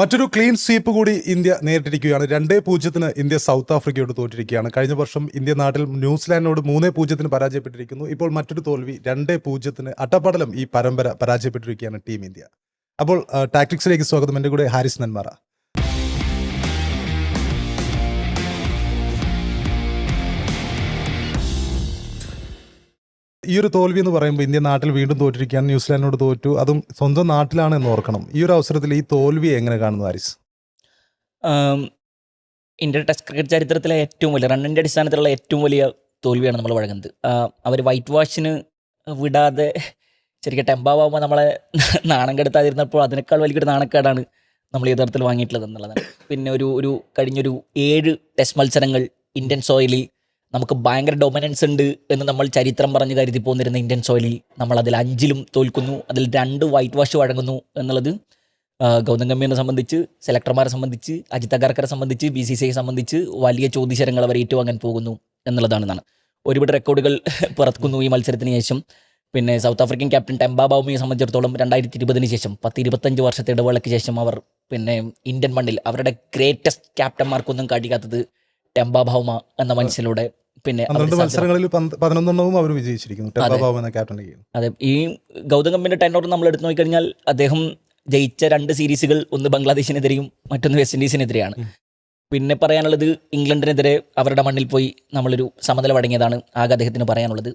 മറ്റൊരു clean sweep കൂടി India നേരിട്ടിരിക്കുകയാണ്. രണ്ടേ പൂജ്യത്തിന് ഇന്ത്യ സൗത്ത് ആഫ്രിക്കയോട് തോറ്റിരിക്കുകയാണ്. കഴിഞ്ഞ വർഷം ഇന്ത്യ നാട്ടിൽ ന്യൂസിലാൻഡിനോട് മൂന്നേ പൂജ്യത്തിന് പരാജയപ്പെട്ടിരിക്കുന്നു. ഇപ്പോൾ മറ്റൊരു തോൽവി രണ്ടേ പൂജ്യത്തിന് അട്ടപ്പടലം ഈ പരമ്പര പരാജയപ്പെട്ടിരിക്കുകയാണ് ടീം ഇന്ത്യ. അപ്പോൾ ടാക്ടിക്സിലേക്ക് സ്വാഗതം. എന്റെ കൂടെ ഹാരിസ് നന്മാറ. ഈ ഒരു തോൽവി എന്ന് പറയുമ്പോൾ ഇന്ത്യ നാട്ടിൽ വീണ്ടും തോറ്റിരിക്കുകയാണ് ന്യൂസിലാൻഡിനോട് തോറ്റു. അതും സ്വന്തം നാട്ടിലാണ് എന്ന് ഓർക്കണം. ഈ ഒരു അവസരത്തിൽ ഈ തോൽവി എങ്ങനെ കാണുന്നു ആരിസ് ഇന്ത്യ ടെസ്റ്റ് ക്രിക്കറ്റ് ചരിത്രത്തിലെ ഏറ്റവും വലിയ റണ്ണിന്റെ അടിസ്ഥാനത്തിലുള്ള ഏറ്റവും വലിയ തോൽവിയാണ് നമ്മൾ വഴങ്ങുന്നത്. അവർ വൈറ്റ് വാഷിന് വിടാതെ ശരിക്കും ടെമ്പാവുമ്പോൾ നമ്മളെ നാണം കെടുത്താതിരുന്നപ്പോൾ അതിനേക്കാൾ വലിയൊരു നാണക്കേടാണ് നമ്മൾ യഥാർത്ഥത്തിൽ വാങ്ങിയിട്ടുള്ളത് എന്നുള്ളതാണ് പിന്നെ ഒരു ഒരു കഴിഞ്ഞൊരു ഏഴ് ടെസ്റ്റ് മത്സരങ്ങൾ ഇന്ത്യൻ സോയിലിൽ നമുക്ക് ഭയങ്കര ഡൊമിനൻസ് ഉണ്ട് എന്ന് നമ്മൾ ചരിത്രം പറഞ്ഞ് കരുതി പോന്നിരുന്ന ഇന്ത്യൻ സോയിലിൽ നമ്മൾ അതിൽ അഞ്ചിലും തോൽക്കുന്നു അതിൽ രണ്ട് വൈറ്റ് വാഷ് വഴങ്ങുന്നു എന്നുള്ളത് ഗൗതം ഗംഭീറിനെ സംബന്ധിച്ച് സെലക്ടർമാരെ സംബന്ധിച്ച് അജിത് അഗാർക്കറെ സംബന്ധിച്ച് ബി സി സി ഐ സംബന്ധിച്ച് വലിയ ചോദ്യശരങ്ങൾ അവർ ഏറ്റുവാങ്ങാൻ പോകുന്നു എന്നുള്ളതാണെന്നാണ്. ഒരുപാട് റെക്കോർഡുകൾ പുറത്തുക്കുന്നു ഈ മത്സരത്തിന് ശേഷം. പിന്നെ സൗത്ത് ആഫ്രിക്കൻ ക്യാപ്റ്റൻ ടെമ്പ ബൗമിയെ സംബന്ധിച്ചിടത്തോളം രണ്ടായിരത്തി ഇരുപതിന് ശേഷം പത്ത് ഇരുപത്തഞ്ച് വർഷത്തെ ഇടവേളയ്ക്ക് ശേഷം അവർ പിന്നെ ഇന്ത്യൻ മണ്ണിൽ അവരുടെ ഗ്രേറ്റസ്റ്റ് ക്യാപ്റ്റന്മാർക്കൊന്നും കാട്ടിക്കാത്തത് ടെമ്പ ഭൗമ എന്ന മനുഷ്യനിലൂടെ പിന്നെ പന്ത്രണ്ട് മത്സരങ്ങളിൽ പതിനൊന്നെണ്ണവും അവർ വിജയിച്ചിരിക്കുന്നു. ക്യാപ്റ്റൻ അതെ. ഈ ഗൗതം കമ്പിന്റെ ടെൻ ഓവർ നമ്മൾ എടുത്തു നോക്കിക്കഴിഞ്ഞാൽ അദ്ദേഹം ജയിച്ച രണ്ട് സീരീസുകൾ ഒന്ന് ബംഗ്ലാദേശിനെതിരെയും മറ്റൊന്ന് വെസ്റ്റ് ഇൻഡീസിനെതിരെയാണ് പിന്നെ പിന്നെ പറയാനുള്ളത് ഇംഗ്ലണ്ടിനെതിരെ അവരുടെ മണ്ണിൽ പോയി നമ്മളൊരു സമനില വഴങ്ങിയതാണ് ആകെ അദ്ദേഹത്തിന് പറയാനുള്ളത്.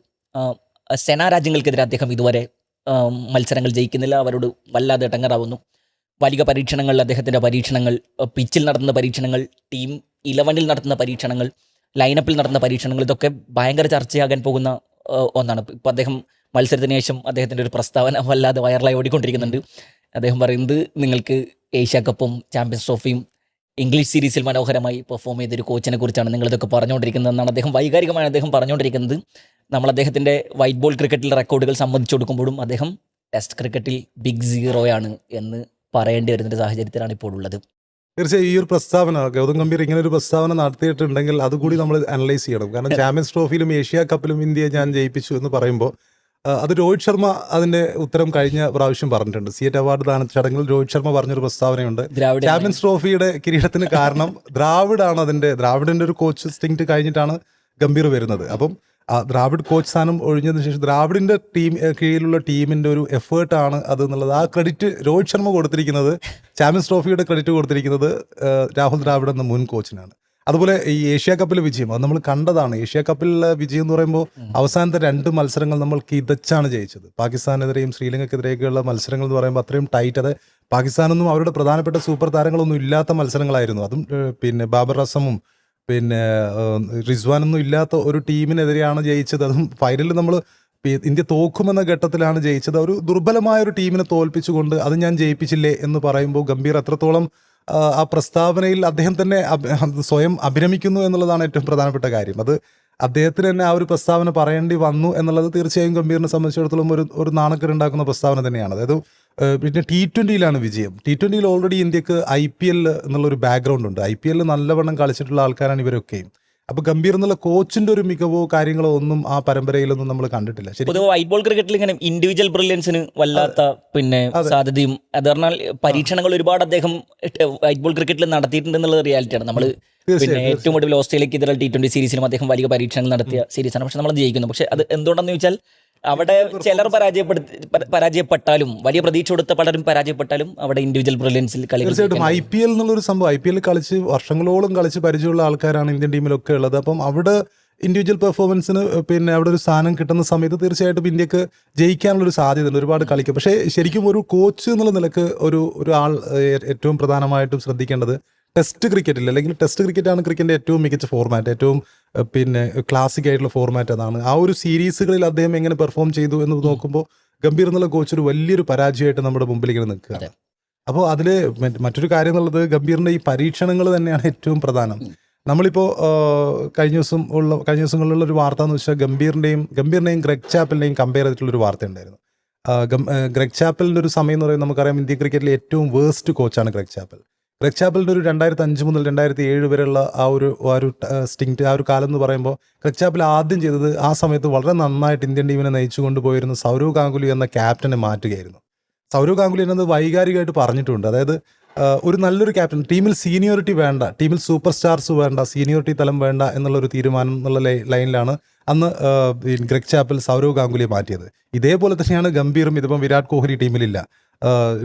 സെനാ രാജ്യങ്ങൾക്കെതിരെ അദ്ദേഹം ഇതുവരെ മത്സരങ്ങൾ ജയിക്കുന്നില്ല. അവരോട് വല്ലാതെ ടങ്ങറാവുന്നു വലിയ പരീക്ഷണങ്ങൾ അദ്ദേഹത്തിന്റെ പരീക്ഷണങ്ങൾ പിച്ചിൽ നടത്തുന്ന പരീക്ഷണങ്ങൾ ടീം ഇലവനിൽ നടത്തുന്ന പരീക്ഷണങ്ങൾ ലൈനപ്പിൽ നടന്ന പരീക്ഷണങ്ങൾ. ഇതൊക്കെ ഭയങ്കര ചർച്ചയാകാൻ പോകുന്ന ഒന്നാണ്. ഇപ്പോൾ അദ്ദേഹം മത്സരത്തിന് ശേഷം അദ്ദേഹത്തിന്റെ ഒരു പ്രസ്താവന വല്ലാതെ വൈറലായി ഓടിക്കൊണ്ടിരിക്കുന്നുണ്ട്. അദ്ദേഹം പറയുന്നത് നിങ്ങൾക്ക് ഏഷ്യ കപ്പും ചാമ്പ്യൻസ് ട്രോഫിയും ഇംഗ്ലീഷ് സീരീസിൽ മനോഹരമായി പെർഫോം ചെയ്തൊരു കോച്ചിനെ കുറിച്ചാണ് നിങ്ങളിതൊക്കെ പറഞ്ഞുകൊണ്ടിരിക്കുന്നതെന്നാണ് അദ്ദേഹം വൈകാരികമായി അദ്ദേഹം പറഞ്ഞുകൊണ്ടിരിക്കുന്നത്. നമ്മൾ അദ്ദേഹത്തിന്റെ വൈറ്റ് ബോൾ ക്രിക്കറ്റിലെ റെക്കോർഡുകൾ സംബന്ധിച്ചു കൊടുക്കുമ്പോഴും അദ്ദേഹം ടെസ്റ്റ് ക്രിക്കറ്റിൽ ബിഗ് സീറോയാണ് എന്ന് പറയേണ്ടി വരുന്നൊരു സാഹചര്യത്തിലാണ് ഇപ്പോൾ ഉള്ളത്. തീർച്ചയായും ഈ ഒരു പ്രസ്താവന ഗൗതം ഗംഭീർ ഇങ്ങനെ ഒരു പ്രസ്താവന നടത്തിയിട്ടുണ്ടെങ്കിൽ അതുകൂടി നമ്മൾ അനലൈസ് ചെയ്യണം. കാരണം ചാമ്പ്യൻസ് ട്രോഫിയിലും ഏഷ്യ കപ്പിലും ഇന്ത്യയെ ഞാൻ ജയിപ്പിച്ചു എന്ന് പറയുമ്പോൾ അത് രോഹിത് ശർമ്മ അതിന്റെ ഉത്തരം കഴിഞ്ഞ പ്രാവശ്യം പറഞ്ഞിട്ടുണ്ട്. സിയറ്റ് അവാർഡ് ദാന ചടങ്ങിൽ രോഹിത് ശർമ്മ പറഞ്ഞൊരു പ്രസ്താവനയുണ്ട്. ചാമ്പ്യൻസ് ട്രോഫിയുടെ കിരീടത്തിന് കാരണം ദ്രാവിഡാണ് അതിന്റെ ദ്രാവിഡിന്റെ ഒരു കോച്ച് സ്റ്റിങ്റ്റ് കഴിഞ്ഞിട്ടാണ് ഗംഭീർ വരുന്നത്. അപ്പം ആ ദ്രാവിഡ് കോച്ച് സ്ഥാനം ഒഴിഞ്ഞതിന് ശേഷം ദ്രാവിഡിന്റെ ടീം കീഴിലുള്ള ടീമിന്റെ ഒരു എഫേർട്ടാണ് അത് എന്നുള്ളത്. ആ ക്രെഡിറ്റ് രോഹിത് ശർമ്മ കൊടുത്തിരിക്കുന്നത് ചാമ്പ്യൻസ് ട്രോഫിയുടെ ക്രെഡിറ്റ് കൊടുത്തിരിക്കുന്നത് രാഹുൽ ദ്രാവിഡ് എന്ന മുൻ കോച്ചിനാണ്. അതുപോലെ ഈ ഏഷ്യ കപ്പിലെ വിജയം അത് നമ്മൾ കണ്ടതാണ്. ഏഷ്യ കപ്പിലെ വിജയം എന്ന് പറയുമ്പോൾ അവസാനത്തെ രണ്ട് മത്സരങ്ങൾ നമ്മൾ കിതച്ചാണ് ജയിച്ചത്. പാകിസ്ഥാനെതിരെയും ശ്രീലങ്കക്കെതിരെയൊക്കെയുള്ള മത്സരങ്ങൾ എന്ന് പറയുമ്പോൾ അത്രയും ടൈറ്റ് അത് പാകിസ്ഥാനൊന്നും അവരുടെ പ്രധാനപ്പെട്ട സൂപ്പർ താരങ്ങളൊന്നും ഇല്ലാത്ത മത്സരങ്ങളായിരുന്നു. അതും പിന്നെ ബാബർ അസമും പിന്നെ റിസ്വാനൊന്നും ഇല്ലാത്ത ഒരു ടീമിനെതിരെയാണ് ജയിച്ചത്. അതും ഫൈനലിൽ നമ്മൾ ഇന്ത്യ തോക്കുമെന്ന ഘട്ടത്തിലാണ് ജയിച്ചത്. ഒരു ദുർബലമായ ഒരു ടീമിനെ തോൽപ്പിച്ചുകൊണ്ട് അത് ഞാൻ ജയിപ്പിച്ചില്ലേ എന്ന് പറയുമ്പോൾ ഗംഭീർ അത്രത്തോളം ആ, പ്രസ്താവനയിൽ അദ്ദേഹം തന്നെ സ്വയം അഭിരമിക്കുന്നു എന്നുള്ളതാണ് ഏറ്റവും പ്രധാനപ്പെട്ട കാര്യം. അത് അദ്ദേഹത്തിന് തന്നെ ആ ഒരു പ്രസ്താവന പറയേണ്ടി വന്നു എന്നുള്ളത് തീർച്ചയായും ഗംഭീറിനെ സംബന്ധിച്ചിടത്തോളം ഒരു ഒരു നാണക്കേടുണ്ടാക്കുന്ന പ്രസ്താവന തന്നെയാണ്. അതായത് പിന്നെ ടി ട്വന്റിയിലാണ് വിജയം. ടി ട്വന്റിയിൽ ഓൾറെഡി ഇന്ത്യയ്ക്ക് ഐ പി എൽ എന്നുള്ളൊരു ബാക്ക്ഗ്രൗണ്ട് ഉണ്ട്. ഐ പി എല്ലിൽ നല്ലവണ്ണം കളിച്ചിട്ടുള്ള ആൾക്കാരാണ് ഇവരൊക്കെയും അപ്പോൾ ഗംഭീർ എന്നുള്ള കോച്ചിന്റെ ഒരു മികവോ കാര്യങ്ങളോ ഒന്നും ആ പരമ്പരയിലൊന്നും നമ്മൾ കണ്ടിട്ടില്ല. പൊതുവെ വൈറ്റ് ബോൾ ക്രിക്കറ്റിൽ ഇങ്ങനെ ഇൻഡിവിജ്വൽ ബ്രില്യൻസിന് വല്ലാത്ത പിന്നെ. സാധ്യതയും അത് പറഞ്ഞാൽ പരീക്ഷണങ്ങൾ ഒരുപാട് അദ്ദേഹം വൈറ്റ് ബോൾ ക്രിക്കറ്റിൽ നടത്തിയിട്ടുണ്ട് എന്നുള്ള റിയാലിറ്റിയാണ് നമ്മൾ പിന്നെ ഏറ്റവും കൂടുതൽ ഓസ്ട്രേലിയക്ക് എതിരെ ടി ട്വന്റി സീരീസിലും അദ്ദേഹം വലിയ പരീക്ഷണങ്ങൾ നടത്തിയ സീരീസാണ് പക്ഷെ നമ്മൾ ജയിക്കുന്നു. പക്ഷെ അത് എന്തുകൊണ്ടെന്ന് ചോദിച്ചാൽ അവിടെ ചിലർ പരാജയപ്പെടുത്തി പരാജയപ്പെട്ടാലും വലിയ പ്രതീക്ഷ കൊടുത്ത പലരും പരാജയപ്പെട്ടാലും അവിടെ ഇൻഡിവിജ്വൽ ബ്രില്യൻസിൽ കളി തീർച്ചയായിട്ടും ഐ പി എൽ എന്നുള്ളൊരു സംഭവം ഐ പി എൽ കളിച്ച് വർഷങ്ങളോളം കളിച്ച് പരിചയമുള്ള ആൾക്കാരാണ് ഇന്ത്യൻ ടീമിലൊക്കെ ഉള്ളത്. അപ്പം അവിടെ ഇൻഡിവിജ്വൽ പെർഫോമൻസിന് പിന്നെ അവിടെ ഒരു സ്ഥാനം കിട്ടുന്ന സമയത്ത് തീർച്ചയായിട്ടും ഇന്ത്യയ്ക്ക് ജയിക്കാനുള്ള ഒരു സാധ്യതയുണ്ട്. ഒരുപാട് കളിക്കും. പക്ഷേ ശരിക്കും ഒരു കോച്ച് എന്നുള്ള നിലയ്ക്ക് ഒരു ഒരു ആൾ ഏറ്റവും പ്രധാനമായിട്ടും ശ്രദ്ധിക്കേണ്ടത് ടെസ്റ്റ് ക്രിക്കറ്റിൽ അല്ലെങ്കിൽ ടെസ്റ്റ് ക്രിക്കറ്റാണ് ക്രിക്കറ്റിന്റെ ഏറ്റവും മികച്ച ഫോർമാറ്റ് ഏറ്റവും പിന്നെ ക്ലാസിക് ആയിട്ടുള്ള ഫോർമാറ്റ് അതാണ് ആ ഒരു സീരീസുകളിൽ അദ്ദേഹം എങ്ങനെ പെർഫോം ചെയ്തു എന്ന് നോക്കുമ്പോൾ ഗംഭീർ എന്നുള്ള കോച്ച് ഒരു വലിയൊരു പരാജയമായിട്ട് നമ്മുടെ മുമ്പിൽ ഇങ്ങനെ നിൽക്കുക. അപ്പോൾ അതിൽ മറ്റൊരു കാര്യം എന്നുള്ളത് ഗംഭീറിന്റെ ഈ പരീക്ഷണങ്ങൾ തന്നെയാണ് ഏറ്റവും പ്രധാനം. നമ്മളിപ്പോൾ കഴിഞ്ഞ ദിവസം ഉള്ള കഴിഞ്ഞ ദിവസങ്ങളിലുള്ള ഒരു വാർത്ത എന്ന് വെച്ചാൽ ഗംഭീറിന്റെയും ഗംഭീറിന്റെയും ഗ്രെഗ് ചാപ്പലിനെയും കമ്പയർ ചെയ്തിട്ടുള്ള ഒരു വാർത്ത ഉണ്ടായിരുന്നു ഗ്രെഗ് ചാപ്പലിന്റെ ഒരു സമയം എന്ന് പറയുന്നത് നമുക്കറിയാം ഇന്ത്യൻ ക്രിക്കറ്റിലെ ഏറ്റവും വേസ്റ്റ് കോച്ചാണ് ഗ്രെഗ് ചാപ്പൽ. ഗ്രെഗ് ഒരു രണ്ടായിരത്തി അഞ്ച് മുതൽ രണ്ടായിരത്തി ഏഴ് വരെയുള്ള ആ ഒരു ആ ഒരു സ്റ്റിങ് ആ ഒരു കാലം എന്ന് പറയുമ്പോൾ ഗ്രെഗ് ആദ്യം ചെയ്തത് ആ സമയത്ത് വളരെ നന്നായിട്ട് ഇന്ത്യൻ ടീമിനെ നയിച്ചു കൊണ്ടുപോയിരുന്ന സൗരവ് ഗാംഗുലി എന്ന ക്യാപ്റ്റനെ മാറ്റുകയായിരുന്നു. സൗരവ് ഗാംഗുലി എന്നത് വൈകാരികമായിട്ട് പറഞ്ഞിട്ടുണ്ട്. അതായത് ഒരു നല്ലൊരു ക്യാപ്റ്റൻ ടീമിൽ സീനിയോറിറ്റി വേണ്ട ടീമിൽ സൂപ്പർ സ്റ്റാർസ് വേണ്ട സീനിയോറിറ്റി തലം വേണ്ട എന്നുള്ള ഒരു തീരുമാനം എന്നുള്ള ലൈനിലാണ് അന്ന് ഗ്രെഗ് ചാപ്പൽ സൗരവ് ഗാംഗുലിയെ മാറ്റിയത്. ഇതേപോലെ തന്നെയാണ് ഗംഭീറും ഇതിപ്പം വിരാട് കോഹ്ലി ടീമിലില്ല.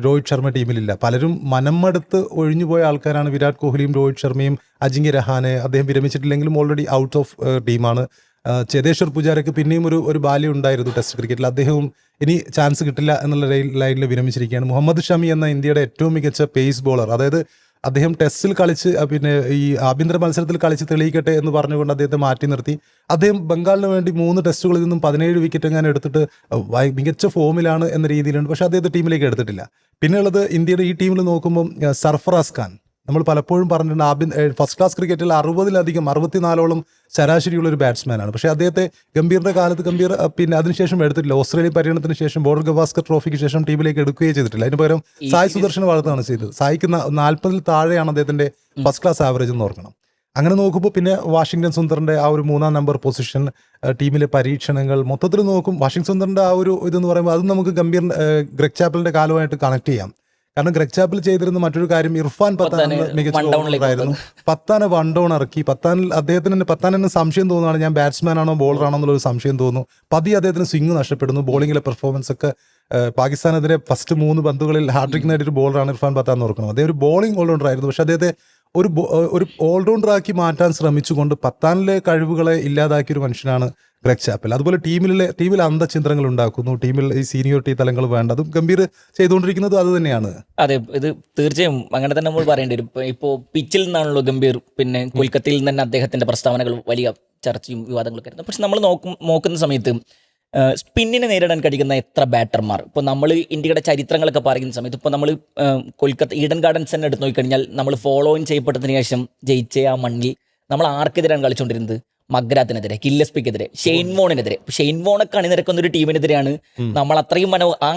രോഹിത് ശർമ്മ ടീമിലില്ല. പലരും മനമടുത്ത് ഒഴിഞ്ഞു പോയ ആൾക്കാരാണ് വിരാട് കോഹ്ലിയും രോഹിത് ശർമ്മയും അജിങ്ക്യ രഹാനെ അദ്ദേഹം വിരമിച്ചിട്ടില്ലെങ്കിലും ഓൾറെഡി ഔട്ട് ഓഫ് ടീമാണ്. ചേതേശ്വർ പൂജാരയ്ക്ക് പിന്നെയും ഒരു ഒരു ബാല്യം ഉണ്ടായിരുന്നു ടെസ്റ്റ് ക്രിക്കറ്റിൽ അദ്ദേഹവും ഇനി ചാൻസ് കിട്ടില്ല എന്നുള്ള ലൈനിൽ വിരമിച്ചിരിക്കുകയാണ്. മുഹമ്മദ് ഷമി എന്ന ഇന്ത്യയുടെ ഏറ്റവും മികച്ച പേസ് ബോളർ അതായത് അദ്ദേഹം ടെസ്റ്റിൽ കളിച്ച് പിന്നെ ഈ ആഭ്യന്തര മത്സരത്തിൽ കളിച്ച് തെളിയിക്കട്ടെ എന്ന് പറഞ്ഞുകൊണ്ട് അദ്ദേഹത്തെ മാറ്റി നിർത്തി. അദ്ദേഹം ബംഗാളിന് വേണ്ടി മൂന്ന് ടെസ്റ്റുകളിൽ നിന്നും പതിനേഴ് വിക്കറ്റ് എങ്ങനെ എടുത്തിട്ട് മികച്ച ഫോമിലാണ് എന്ന രീതിയിലുണ്ട്. പക്ഷേ അദ്ദേഹത്തെ ടീമിലേക്ക് എടുത്തിട്ടില്ല. പിന്നെയുള്ളത് ഇന്ത്യയുടെ ഈ ടീമിൽ നോക്കുമ്പോൾ സർഫറാസ് ഖാൻ. നമ്മൾ പലപ്പോഴും പറഞ്ഞിട്ടുണ്ട് ആബിൻ ഫസ്റ്റ് ക്ലാസ് ക്രിക്കറ്റിൽ അറുപതിലധികം അറുപത്തിനാലോളം ശരാശരിയുള്ള ഒരു ബാറ്റ്സ്മാനാണ് പക്ഷേ അദ്ദേഹത്തെ ഗംഭീറിന്റെ കാലത്ത് ഗംഭീർ പിന്നെ അതിനുശേഷം എടുത്തിട്ടില്ല. ഓസ്ട്രേലിയ പര്യടനത്തിന് ശേഷം ബോർഡർ ഗവാസ്കർ ട്രോഫിക്ക് ശേഷം ടീമിലേക്ക് എടുക്കുകയും ചെയ്തിട്ടില്ല. അതിന് പകരം സായ് സുദർശൻ സുദർശന വളർത്താണ് ചെയ്തത്. സായിക്ക് നാൽപ്പതിൽ താഴെയാണ് അദ്ദേഹത്തിന്റെ ഫസ്റ്റ് ക്ലാസ് ആവറേജ് എന്ന് ഓർക്കണം. അങ്ങനെ നോക്കുമ്പോൾ പിന്നെ വാഷിങ്ടൺ സുന്ദറിന്റെ ആ ഒരു മൂന്നാം നമ്പർ പൊസിഷൻ ടീമിലെ പരീക്ഷണങ്ങൾ മൊത്തത്തിൽ നോക്കും. വാഷിംഗ് സുന്ദറിന്റെ ആ ഒരു ഇതെന്ന് പറയുമ്പോൾ അതും നമുക്ക് ഗംഭീർ ഗ്രെഗ് ചാപ്പലിന്റെ കാലമായിട്ട് കണക്ട് ചെയ്യാം. കാരണം ഗ്രെഗ് ചാപ്പിൽ ചെയ്തിരുന്ന മറ്റൊരു കാര്യം ഇർഫാൻ പത്താൻ മികച്ച ആയിരുന്നു. പത്താനെ വൺ ഡൗൺ ഇറക്കി. പത്താനിൽ അദ്ദേഹത്തിന് തന്നെ പത്താൻ തന്നെ സംശയം തോന്നുകയാണ്. ഞാൻ ബാറ്റ്സ്മാൻ ആണോ ബോളർ ആണോ എന്നുള്ളൊരു സംശയം തോന്നുന്നു. പതി അദ്ദേഹത്തിന് സ്വിംഗ് നഷ്ടപ്പെടുന്നു. ബോളിങ്ങിലെ പെർഫോമൻസ് ഒക്കെ പാകിസ്ഥാനെതിരെ ഫസ്റ്റ് മൂന്ന് പന്തുകളിൽ ഹാട്രിക് നേടിയൊരു ബോളറാണ് ഇർഫാൻ പത്താൻ എന്ന് ഓർക്കണം. അദ്ദേഹം ഒരു ബോളിംഗ് ഓൾറൗണ്ടർ ആയിരുന്നു. പക്ഷെ അദ്ദേഹത്തെ ഒരു ഒരു ഓൾറൗണ്ടർ ആക്കി മാറ്റാൻ ശ്രമിച്ചുകൊണ്ട് പത്താനിലെ കഴിവുകളെ ഇല്ലാതാക്കിയ ഒരു മനുഷ്യനാണ് ഗ്രെഗ് ചാപ്പൽ അതുപോലെ ടീമിലെ ടീമിൽ അന്തചിത്രങ്ങൾ ഉണ്ടാക്കുന്നു. ടീമിൽ ഈ സീനിയോറിറ്റി തലങ്ങൾ വേണ്ട അതും ഗംഭീർ ചെയ്തുകൊണ്ടിരിക്കുന്നതും അത് തന്നെയാണ്. അതെ ഇത് തീർച്ചയായും അങ്ങനെ തന്നെ നമ്മൾ പറയേണ്ടി വരും. ഇപ്പൊ ഇപ്പോൾ പിച്ചിൽ നിന്നാണല്ലോ ഗംഭീർ പിന്നെ കൊൽക്കത്തയിൽ നിന്ന് തന്നെ അദ്ദേഹത്തിന്റെ പ്രസ്താവനകൾ വലിയ ചർച്ചയും വിവാദങ്ങളൊക്കെ ആയിരുന്നു. പക്ഷെ നമ്മൾ നോക്കും നോക്കുന്ന സമയത്ത് സ്പിന്നിനെ നേരിടാൻ കഴിയുന്ന എത്ര ബാറ്റർമാർ ഇപ്പോൾ നമ്മൾ ഇന്ത്യയുടെ ചരിത്രങ്ങളൊക്കെ പറയുന്ന സമയത്ത് ഇപ്പോൾ നമ്മൾ കൊൽക്കത്ത ഈഡൻ ഗാർഡൻസ് തന്നെ എടുത്ത് നോക്കിക്കഴിഞ്ഞാൽ നമ്മൾ ഫോളോ ഇൻ ചെയ്യപ്പെട്ടതിന് ശേഷം ജയിച്ച ആ മണ്ണിൽ നമ്മൾ ആർക്കെതിരാണ് കളിച്ചുകൊണ്ടിരുന്നത് മഗ്രാത്തിനെതിരെ കില്ലസ്പിക്കെതിരെ ഷെയ്ൻ വോണിനെതിരെ. ഷെയിൻ ഷെയ്ൻ വോണൊക്കെ അണിനിരക്കുന്ന ഒരു ടീമിനെതിരെയാണ് നമ്മൾ അത്രയും മനോ ആ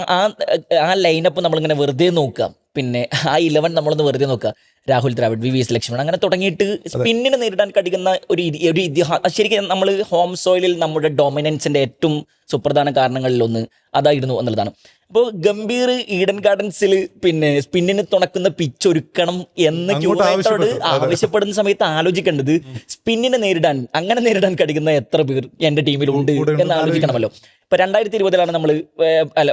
ആ ലൈനപ്പ് നമ്മളിങ്ങനെ വെറുതെ നോക്കുക. പിന്നെ ആ ഇലവൻ നമ്മളൊന്ന് വെറുതെ നോക്കുക. Rahul Dravid V V S Laxman അങ്ങനെ തുടങ്ങിയിട്ട് സ്പിന്നിനെ നേരിടാൻ കഴിയുന്ന ഒരു ഒരു ഇതിഹാസം ശരിക്കും നമ്മൾ ഹോം സോയിലിൽ നമ്മുടെ ഡൊമിനൻസിന്റെ ഏറ്റവും സുപ്രധാന കാരണങ്ങളിലൊന്ന് അതായിരുന്നു എന്നുള്ളതാണ്. അപ്പോൾ ഗംഭീർ ഈഡൻ ഗാർഡൻസിൽ പിന്നെ സ്പിന്നിന് തുണക്കുന്ന പിച്ച് ഒരുക്കണം എന്ന് ആവശ്യപ്പെട്ടു. ആവശ്യപ്പെടുന്ന സമയത്ത് ആലോചിക്കേണ്ടത് സ്പിന്നിനെ നേരിടാൻ അങ്ങനെ നേരിടാൻ കഴിയുന്ന എത്ര പേർ എന്റെ ടീമിലുണ്ട് എന്ന് ആലോചിക്കണമല്ലോ. ഇപ്പൊ രണ്ടായിരത്തി ഇരുപതിലാണ് നമ്മൾ അല്ല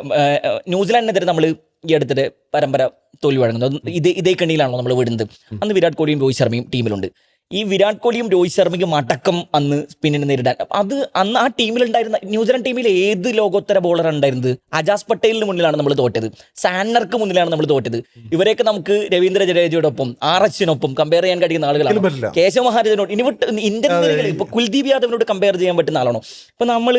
ന്യൂസിലാൻഡിനെതിരെ നമ്മൾ ഈ അടുത്തിടെ പരമ്പര തോൽവി വഴങ്ങുന്നത്. ഇതേ ഇതേ കണ്ണിയിലാണല്ലോ നമ്മൾ വിടുന്നത്. അന്ന് വിരാട് കോഹ്ലിയും രോഹിത് ശർമ്മയും ടീമിലുണ്ട്. ഈ വിരാട് കോഹ്ലിയും രോഹിത് ശർമ്മയ്ക്കും അടക്കം അന്ന് സ്പിന്നിനെ നേരിടാൻ. അത് അന്ന് ആ ടീമിലുണ്ടായിരുന്ന ന്യൂസിലാൻഡ് ടീമിൽ ഏത് ലോകോത്തര ബോളർ ഉണ്ടായിരുന്നത്? അജാസ് പട്ടേലിന് മുന്നിലാണ് നമ്മൾ തോറ്റത്. സാനർക്ക് മുന്നിലാണ് നമ്മൾ തോറ്റത്. ഇവരെയൊക്കെ നമുക്ക് രവീന്ദ്ര ജഡേജയോടൊപ്പം ആർ എച്ചിനൊപ്പം കമ്പയർ ചെയ്യാൻ കഴിയുന്ന ആളുകളാണ്. കേശവ മഹാരാജനോട് ഇനി ഇന്ത്യൻ ഇപ്പൊ കുൽദീപ് യാദവിനോട് കമ്പയർ ചെയ്യാൻ പറ്റുന്ന ആളാണോ? ഇപ്പൊ നമ്മൾ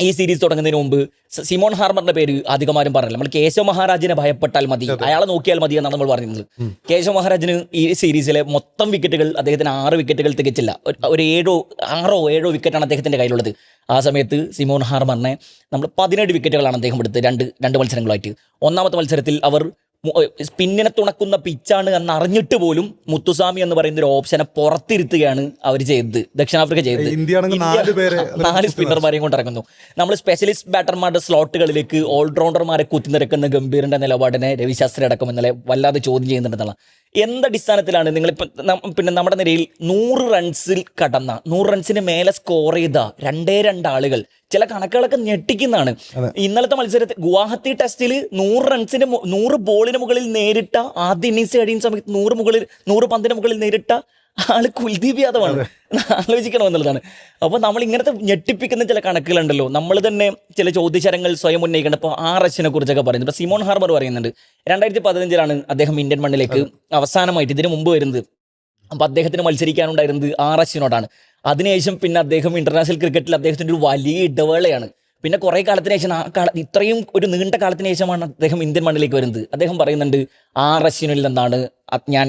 ഈ സീരീസ് തുടങ്ങുന്നതിന് മുമ്പ് സിമോൺ ഹാർമറിന്റെ പേര് അധികമാരും പറഞ്ഞില്ല നമ്മൾ കേശവ മഹാരാജിനെ ഭയപ്പെട്ടാൽ മതി. അയാളെ നോക്കിയാൽ മതി എന്നാണ് നമ്മൾ പറഞ്ഞിരുന്നത്. കേശവ മഹാരാജിന് ഈ സീരീസിലെ മൊത്തം വിക്കറ്റുകൾ അദ്ദേഹത്തിന് ആറ് വിക്കറ്റുകൾ തികച്ചില്ല. ഒരു- ഒരു ഏഴോ ആറോ ഏഴോ വിക്കറ്റാണ് അദ്ദേഹത്തിന്റെ കയ്യിലുള്ളത്. ആ സമയത്ത് സിമോൺ ഹാർമറിനെ നമ്മൾ പതിനേഴ് വിക്കറ്റുകളാണ് അദ്ദേഹം എടുത്തത് രണ്ട് രണ്ട് മത്സരങ്ങളായിട്ട്. ഒന്നാമത്തെ മത്സരത്തിൽ അവർ സ്പിന്നിനെ തുണക്കുന്ന പിച്ചാണ് എന്ന് അറിഞ്ഞിട്ട് പോലും മുത്തുസ്വാമി എന്ന് പറയുന്ന ഒരു ഓപ്ഷനെ പുറത്തിരുത്തുകയാണ് അവർ ചെയ്തത്. ദക്ഷിണാഫ്രിക്ക ചെയ്തത്. നാല് സ്പിന്നർമാരെയും കൊണ്ട് ഇറങ്ങുന്നു. നമ്മൾ സ്പെഷ്യലിസ്റ്റ് ബാറ്റർമാരുടെ സ്ലോട്ടുകളിലേക്ക് ഓൾറൗണ്ടർമാരെ കുത്തിനിരക്കുന്ന ഗംഭീറിന്റെ നിലപാടിനെ രവിശാസ്ത്രി അടക്കം ഇന്നലെ വല്ലാതെ ചോദ്യം ചെയ്യുന്നുണ്ടെന്നുള്ള എന്തടിസ്ഥാനത്തിലാണ് നിങ്ങളിപ്പോൾ പിന്നെ നമ്മുടെ നിരയിൽ നൂറ് റൺസിൽ കടന്ന? നൂറ് റൺസിന് മേലെ സ്കോർ ചെയ്ത രണ്ടേ രണ്ടാളുകൾ ചില കണക്കുകളൊക്കെ ഞെട്ടിക്കുന്നതാണ്. ഇന്നലത്തെ മത്സരത്തിൽ ഗുവാഹത്തി ടെസ്റ്റിൽ നൂറ് റൺസിന് നൂറ് ബോളിന് മുകളിൽ നേരിട്ട ആദ്യ ഇന്നിങ്സ് കഴിയുന്ന സമയത്ത് നൂറ് മുകളിൽ നൂറ് പന്തിന് മുകളിൽ നേരിട്ട ആൾ കുൽദീപ് യാദവാണ് ആലോചിക്കണം എന്നുള്ളതാണ്. അപ്പോൾ നമ്മൾ ഇങ്ങനത്തെ ഞെട്ടിപ്പിക്കുന്ന ചില കണക്കുകളുണ്ടല്ലോ. നമ്മൾ തന്നെ ചില ചോദ്യശരങ്ങൾ സ്വയം ഉന്നയിക്കണം. ഇപ്പോൾ ആർ എച്ചിനെ കുറിച്ചൊക്കെ പറയുന്നത്. ഇപ്പോൾ സിമോൺ ഹാർബർ പറയുന്നുണ്ട്. രണ്ടായിരത്തി പതിനഞ്ചിലാണ് അദ്ദേഹം ഇന്ത്യൻ മണ്ണിലേക്ക് അവസാനമായിട്ട് ഇതിനു മുമ്പ് വരുന്നത്. അപ്പോൾ അദ്ദേഹത്തിന് മത്സരിക്കാനുണ്ടായിരുന്നത് ആർ എച്ചിനോടാണ് അതിനുശേഷം പിന്നെ അദ്ദേഹം ഇന്റർനാഷണൽ ക്രിക്കറ്റിൽ അദ്ദേഹത്തിന്റെ ഒരു വലിയ ഇടവേളയാണ്. പിന്നെ കുറേ കാലത്തിന് ശേഷം ആ കാല ഇത്രയും ഒരു നീണ്ട കാലത്തിന് ശേഷമാണ് അദ്ദേഹം ഇന്ത്യൻ മണ്ണിലേക്ക് വരുന്നത്. അദ്ദേഹം പറയുന്നുണ്ട് ആ റഷ്യനിൽ നിന്നാണ് ഞാൻ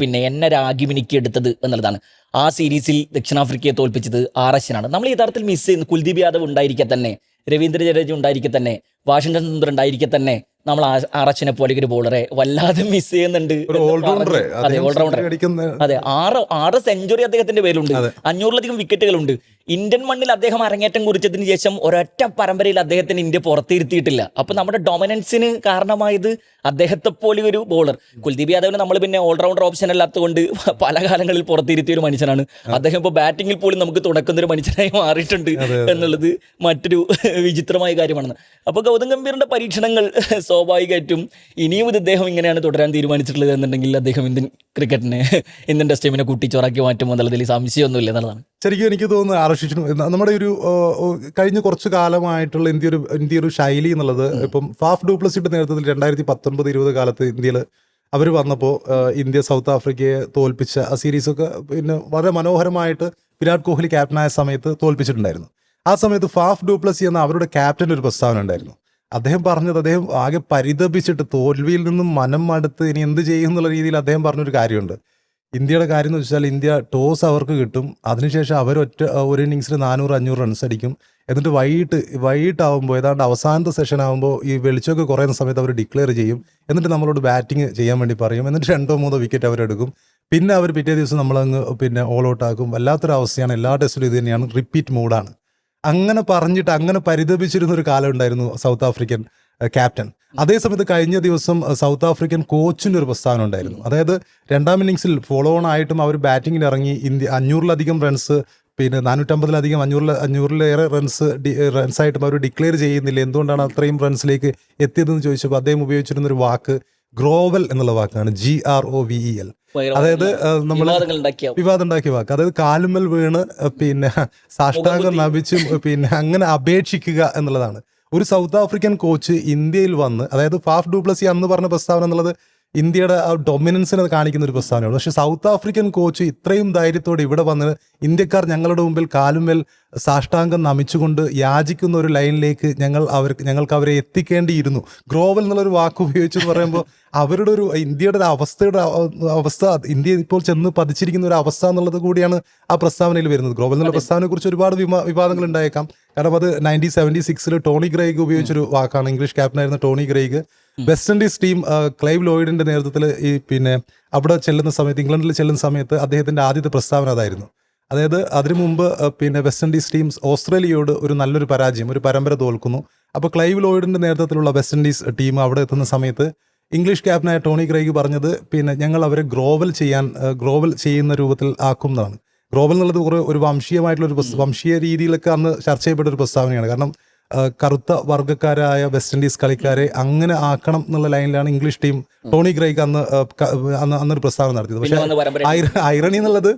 പിന്നെ എന്നെ രാഗിമിനിക്ക് എടുത്തത് എന്നുള്ളതാണ്. ആ സീരീസിൽ ദക്ഷിണാഫ്രിക്കയെ തോൽപ്പിച്ചത് ആ റഷ്യനാണ്. നമ്മൾ യഥാർത്ഥത്തിൽ മിസ് ചെയ്യുന്നു. കുൽദീപ് യാദവ് ഉണ്ടായിരിക്കെ തന്നെ രവീന്ദ്ര ജഡേജ ഉണ്ടായിരിക്കെ തന്നെ വാഷിംഗ്ടൺ സുന്ദർ ഉണ്ടായിരിക്കെ തന്നെ നമ്മൾ ആ റഷ്യനെ പോലെ ഒരു ബോളറെ വല്ലാതെ മിസ് ചെയ്യുന്നുണ്ട് അതെ ഓൾറൗണ്ടർ അതെ ആറ് ആറ് സെഞ്ചുറി അദ്ദേഹത്തിന്റെ പേരുണ്ട്. അഞ്ഞൂറിലധികം വിക്കറ്റുകളുണ്ട് ഇന്ത്യൻ മണ്ണിൽ അദ്ദേഹം അരങ്ങേറ്റം കുറിച്ചതിന് ശേഷം ഒരൊറ്റ പരമ്പരയിൽ അദ്ദേഹത്തിന് ഇന്ത്യ പുറത്തിരുത്തിയിട്ടില്ല. അപ്പൊ നമ്മുടെ ഡൊമിനൻസിന് കാരണമായത് അദ്ദേഹത്തെ പോലെ ഒരു ബോളർ കുൽദീപ് യാദവിന് നമ്മൾ പിന്നെ ഓൾറൗണ്ടർ ഓപ്ഷൻ അല്ലാത്തതുകൊണ്ട് പല കാലങ്ങളിൽ പുറത്തിരുത്തിയ ഒരു മനുഷ്യനാണ്. അദ്ദേഹം ഇപ്പോൾ ബാറ്റിംഗിൽ പോലും നമുക്ക് തുടക്കുന്ന ഒരു മനുഷ്യനായി മാറിയിട്ടുണ്ട് എന്നുള്ളത് മറ്റൊരു വിചിത്രമായ കാര്യമാണ് അപ്പോൾ ഗൗതം ഗംഭീറിന്റെ പരീക്ഷണങ്ങൾ സ്വാഭാവികമായിട്ടും ഇനിയും ഇത് ഇദ്ദേഹം ഇങ്ങനെയാണ് തുടരാൻ തീരുമാനിച്ചിട്ടുള്ളത് എന്നുണ്ടെങ്കിൽ അദ്ദേഹം ഇന്ത്യൻ ക്രിക്കറ്റിനെ ഇന്ത്യൻ ടെസ്റ്റ് ടീമിനെ കൂട്ടിച്ചോറാക്കി മാറ്റുമോ എന്നുള്ളതിൽ സംശയമൊന്നുമില്ല എന്നുള്ളതാണ്. ശരിക്കും എനിക്ക് തോന്നുന്നു ആകർഷിച്ചു നമ്മുടെ ഒരു കഴിഞ്ഞ കുറച്ച് കാലമായിട്ടുള്ള ഇന്ത്യ ഒരു ഇന്ത്യ ഒരു ശൈലി എന്നുള്ളത് ഇപ്പം ഫാഫ് ഡൂപ്ലസിയുടെ നേതൃത്വത്തിൽ രണ്ടായിരത്തി പത്തൊൻപത് ഇരുപത് കാലത്ത് ഇന്ത്യയിൽ അവർ വന്നപ്പോൾ ഇന്ത്യ സൗത്ത് ആഫ്രിക്കയെ തോൽപ്പിച്ച ആ സീരീസൊക്കെ പിന്നെ വളരെ മനോഹരമായിട്ട് വിരാട് കോഹ്ലി ക്യാപ്റ്റനായ സമയത്ത് തോൽപ്പിച്ചിട്ടുണ്ടായിരുന്നു. ആ സമയത്ത് ഫാഫ് ഡൂപ്ലസി എന്ന അവരുടെ ക്യാപ്റ്റൻ ഒരു പ്രസ്താവന ഉണ്ടായിരുന്നു. അദ്ദേഹം പറഞ്ഞത് അദ്ദേഹം ആകെ പരിതപിച്ചിട്ട് തോൽവിയിൽ നിന്നും മനം മടുത്ത് ഇനി എന്ത് ചെയ്യും എന്നുള്ള രീതിയിൽ അദ്ദേഹം പറഞ്ഞൊരു കാര്യമുണ്ട്. ഇന്ത്യയുടെ കാര്യം എന്ന് വെച്ചാൽ ഇന്ത്യ ടോസ് അവർക്ക് കിട്ടും. അതിനുശേഷം അവർ ഒറ്റ ഒരു ഇന്നിങ്സിൽ നാനൂറ് അഞ്ഞൂറ് റൺസ് അടിക്കും. എന്നിട്ട് വൈകിട്ട് വൈകിട്ടാവുമ്പോൾ ഏതാണ്ട് അവസാനത്തെ സെഷൻ ആകുമ്പോൾ ഈ വെളിച്ചമൊക്കെ കുറയുന്ന സമയത്ത് അവർ ഡിക്ലെയർ ചെയ്യും. എന്നിട്ട് നമ്മളോട് ബാറ്റിംഗ് ചെയ്യാൻ വേണ്ടി പറയും. എന്നിട്ട് രണ്ടോ മൂന്നോ വിക്കറ്റ് അവരെടുക്കും പിന്നെ അവർ പിറ്റേ ദിവസം നമ്മളങ്ങ് പിന്നെ ഓൾ ഔട്ട് ആക്കും. വല്ലാത്തൊരു അവസ്ഥയാണ് എല്ലാ ടെസ്റ്റിലും ഇത് തന്നെയാണ്. റിപ്പീറ്റ് മൂഡാണ് അങ്ങനെ പറഞ്ഞിട്ട് അങ്ങനെ പരിതപിച്ചിരുന്ന ഒരു കാലം ഉണ്ടായിരുന്നു സൗത്ത് ആഫ്രിക്കൻ ക്യാപ്റ്റൻ. അതേസമയത്ത് കഴിഞ്ഞ ദിവസം സൗത്ത് ആഫ്രിക്കൻ കോച്ചിന്റെ ഒരു പ്രസ്താവന ഉണ്ടായിരുന്നു. അതായത് രണ്ടാം ഇന്നിങ്സിൽ ഫോളോ ഓൺ ആയിട്ടും അവർ ബാറ്റിങ്ങിന് ഇറങ്ങി ഇന്ത്യ അഞ്ഞൂറിലധികം റൺസ് പിന്നെ നാനൂറ്റമ്പതിലധികം അഞ്ഞൂറിൽ അഞ്ഞൂറിലേറെ റൺസ് റൺസായിട്ടും അവർ ഡിക്ലെയർ ചെയ്യുന്നില്ല. എന്തുകൊണ്ടാണ് അത്രയും റൺസിലേക്ക് എത്തിയതെന്ന് ചോദിച്ചപ്പോൾ അദ്ദേഹം ഉപയോഗിച്ചിരുന്ന ഒരു വാക്ക് ഗ്രോവൽ എന്നുള്ള വാക്കാണ് G R O V E L അതായത് നമ്മൾ വിവാദം ഉണ്ടാക്കിയ വാക്ക്. അതായത് കാലുമൽ വീണ് പിന്നെ സാഷ്ടാംഗം നപിച്ചും പിന്നെ അങ്ങനെ അപേക്ഷിക്കുക എന്നുള്ളതാണ്. ഒരു സൗത്ത് ആഫ്രിക്കൻ കോച്ച് ഇന്ത്യയിൽ വന്ന് അതായത് ഫാഫ് ഡൂപ്ലസി അന്ന് പറഞ്ഞ പ്രസ്താവന എന്നുള്ളത് ഇന്ത്യയുടെ ആ ഡൊമിനൻസിനെ കാണിക്കുന്ന ഒരു പ്രസ്താവനയാണ്. പക്ഷെ സൗത്ത് ആഫ്രിക്കൻ കോച്ച് ഇത്രയും ധൈര്യത്തോടെ ഇവിടെ വന്ന് ഇന്ത്യക്കാർ ഞങ്ങളുടെ മുമ്പിൽ കാലുമേൽ സാഷ്ടാംഗം നമിച്ചുകൊണ്ട് യാചിക്കുന്ന ഒരു ലൈനിലേക്ക് ഞങ്ങൾ അവർക്ക് ഞങ്ങൾക്ക് അവരെ എത്തിക്കേണ്ടിയിരുന്നു. ഗ്രോവൽ എന്നുള്ളൊരു വാക്ക് ഉപയോഗിച്ചെന്ന് പറയുമ്പോൾ അവരുടെ ഒരു ഇന്ത്യയുടെ ഒരു അവസ്ഥയുടെ അവസ്ഥ ഇന്ത്യ ഇപ്പോൾ ചെന്ന് പതിച്ചിരിക്കുന്ന ഒരു അവസ്ഥ എന്നുള്ളത് കൂടിയാണ് ആ പ്രസ്താവനയിൽ വരുന്നത്. ഗ്രോവൽ എന്നുള്ള പ്രസ്താവനയെ കുറിച്ച് ഒരുപാട് വിവാ- വിവാദങ്ങൾ ഉണ്ടായേക്കാം. കാരണം അത് നയന്റീൻ സെവന്റി സിക്സിൽ ടോണി ഗ്രേഗ് ഉപയോഗിച്ചൊരു വാക്കാണ്. English captain ക്യാപ്റ്റനായിരുന്ന Tony Greig West Indies team Clive ലോയിഡിന്റെ നേതൃത്വത്തിൽ ഈ പിന്നെ അവിടെ ചെല്ലുന്ന സമയത്ത് ഇംഗ്ലണ്ടിൽ ചെല്ലുന്ന സമയത്ത് അദ്ദേഹത്തിന്റെ ആദ്യത്തെ പ്രസ്താവന അതായിരുന്നു. അതായത് അതിനു മുമ്പ് പിന്നെ വെസ്റ്റ് ഇൻഡീസ് ടീംസ് ഓസ്ട്രേലിയയോട് ഒരു നല്ലൊരു പരാജയം ഒരു പരമ്പര തോൽക്കുന്നു. അപ്പോൾ ക്ലൈവ് ലോയിഡിന്റെ നേതൃത്വത്തിലുള്ള വെസ്റ്റ് ഇൻഡീസ് ടീം അവിടെ എത്തുന്ന സമയത്ത് ഇംഗ്ലീഷ് ക്യാപ്റ്റനായ ടോണി ക്രൈഗ് പറഞ്ഞത് പിന്നെ ഞങ്ങൾ അവരെ ഗ്രോവൽ ചെയ്യാൻ ഗ്രോവൽ ചെയ്യുന്ന രൂപത്തിൽ ആക്കുന്നതാണ്. ഗ്രോവൽ എന്നുള്ളത് കുറേ ഒരു വംശീയമായിട്ടുള്ള ഒരു വംശീയ രീതിയിലൊക്കെ അന്ന് ചർച്ച ചെയ്യപ്പെട്ട ഒരു പ്രസ്താവനയാണ്. കാരണം കറുത്ത വർഗക്കാരായ വെസ്റ്റ് ഇൻഡീസ് കളിക്കാരെ അങ്ങനെ ആക്കണം എന്നുള്ള ലൈനിലാണ് ഇംഗ്ലീഷ് ടീം ടോണി ഗ്രേഗ് അന്ന് അന്ന് അന്നൊരു പ്രസ്താവന നടത്തിയത്. പക്ഷേ ഐറണി എന്നുള്ളത്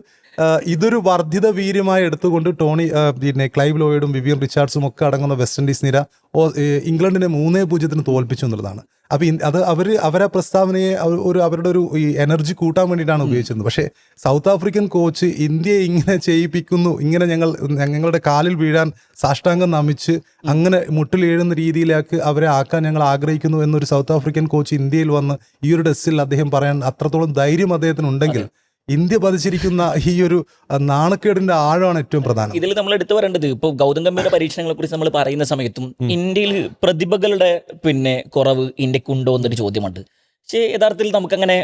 ഇതൊരു വർദ്ധിത വീര്യമായി എടുത്തുകൊണ്ട് ടോണി പിന്നെ ക്ലൈവ് ലോയിഡും വിവിയൻ റിച്ചാർഡ്സും ഒക്കെ അടങ്ങുന്ന വെസ്റ്റ് ഇൻഡീസ് നിര ഇംഗ്ലണ്ടിനെ മൂന്നേ പൂജ്യത്തിന് തോൽപ്പിച്ചു എന്നുള്ളതാണ്. അപ്പൊ അത് അവർ അവരെ പ്രസ്താവനയെ ഒരു അവരുടെ ഒരു ഈ എനർജി കൂട്ടാൻ വേണ്ടിയിട്ടാണ് ഉപയോഗിച്ചിരുന്നത്. പക്ഷേ സൗത്ത് ആഫ്രിക്കൻ കോച്ച് ഇന്ത്യയെ ഇങ്ങനെ ചെയ്യിപ്പിക്കുന്നു ഇങ്ങനെ ഞങ്ങൾ ഞങ്ങളുടെ കാലിൽ വീഴാൻ സാഷ്ടാംഗം നമിച്ച് അങ്ങനെ മുട്ടിലെഴുന്ന രീതിയിലേക്ക് അവരെ ആക്കാൻ ഞങ്ങൾ ആഗ്രഹിക്കുന്നു എന്നൊരു സൗത്ത് ആഫ്രിക്കൻ കോച്ച് ഇന്ത്യയിൽ വന്ന് ഈ ഒരു ഡെസ്സിൽ അദ്ദേഹം പറയാൻ അത്രത്തോളം ധൈര്യം അദ്ദേഹത്തിന് ഉണ്ടെങ്കിൽ ഇന്ത്യ പതിച്ചിരിക്കുന്ന ഈ ഒരു നാണക്കേടിന്റെ ആഴമാണ് ഏറ്റവും പ്രധാനം. ഇതിൽ നമ്മൾ എടുത്തു പറയേണ്ടത് ഇപ്പോൾ ഗൗതം ഗംഭീരുടെ പരീക്ഷണങ്ങളെ കുറിച്ച് നമ്മൾ പറയുന്ന സമയത്തും ഇന്ത്യയിൽ പ്രതിഭകളുടെ പിന്നെ കുറവ് ഇന്ത്യക്കുണ്ടോ എന്നൊരു ചോദ്യമുണ്ട്. പക്ഷേ യഥാർത്ഥത്തിൽ നമുക്കങ്ങനെ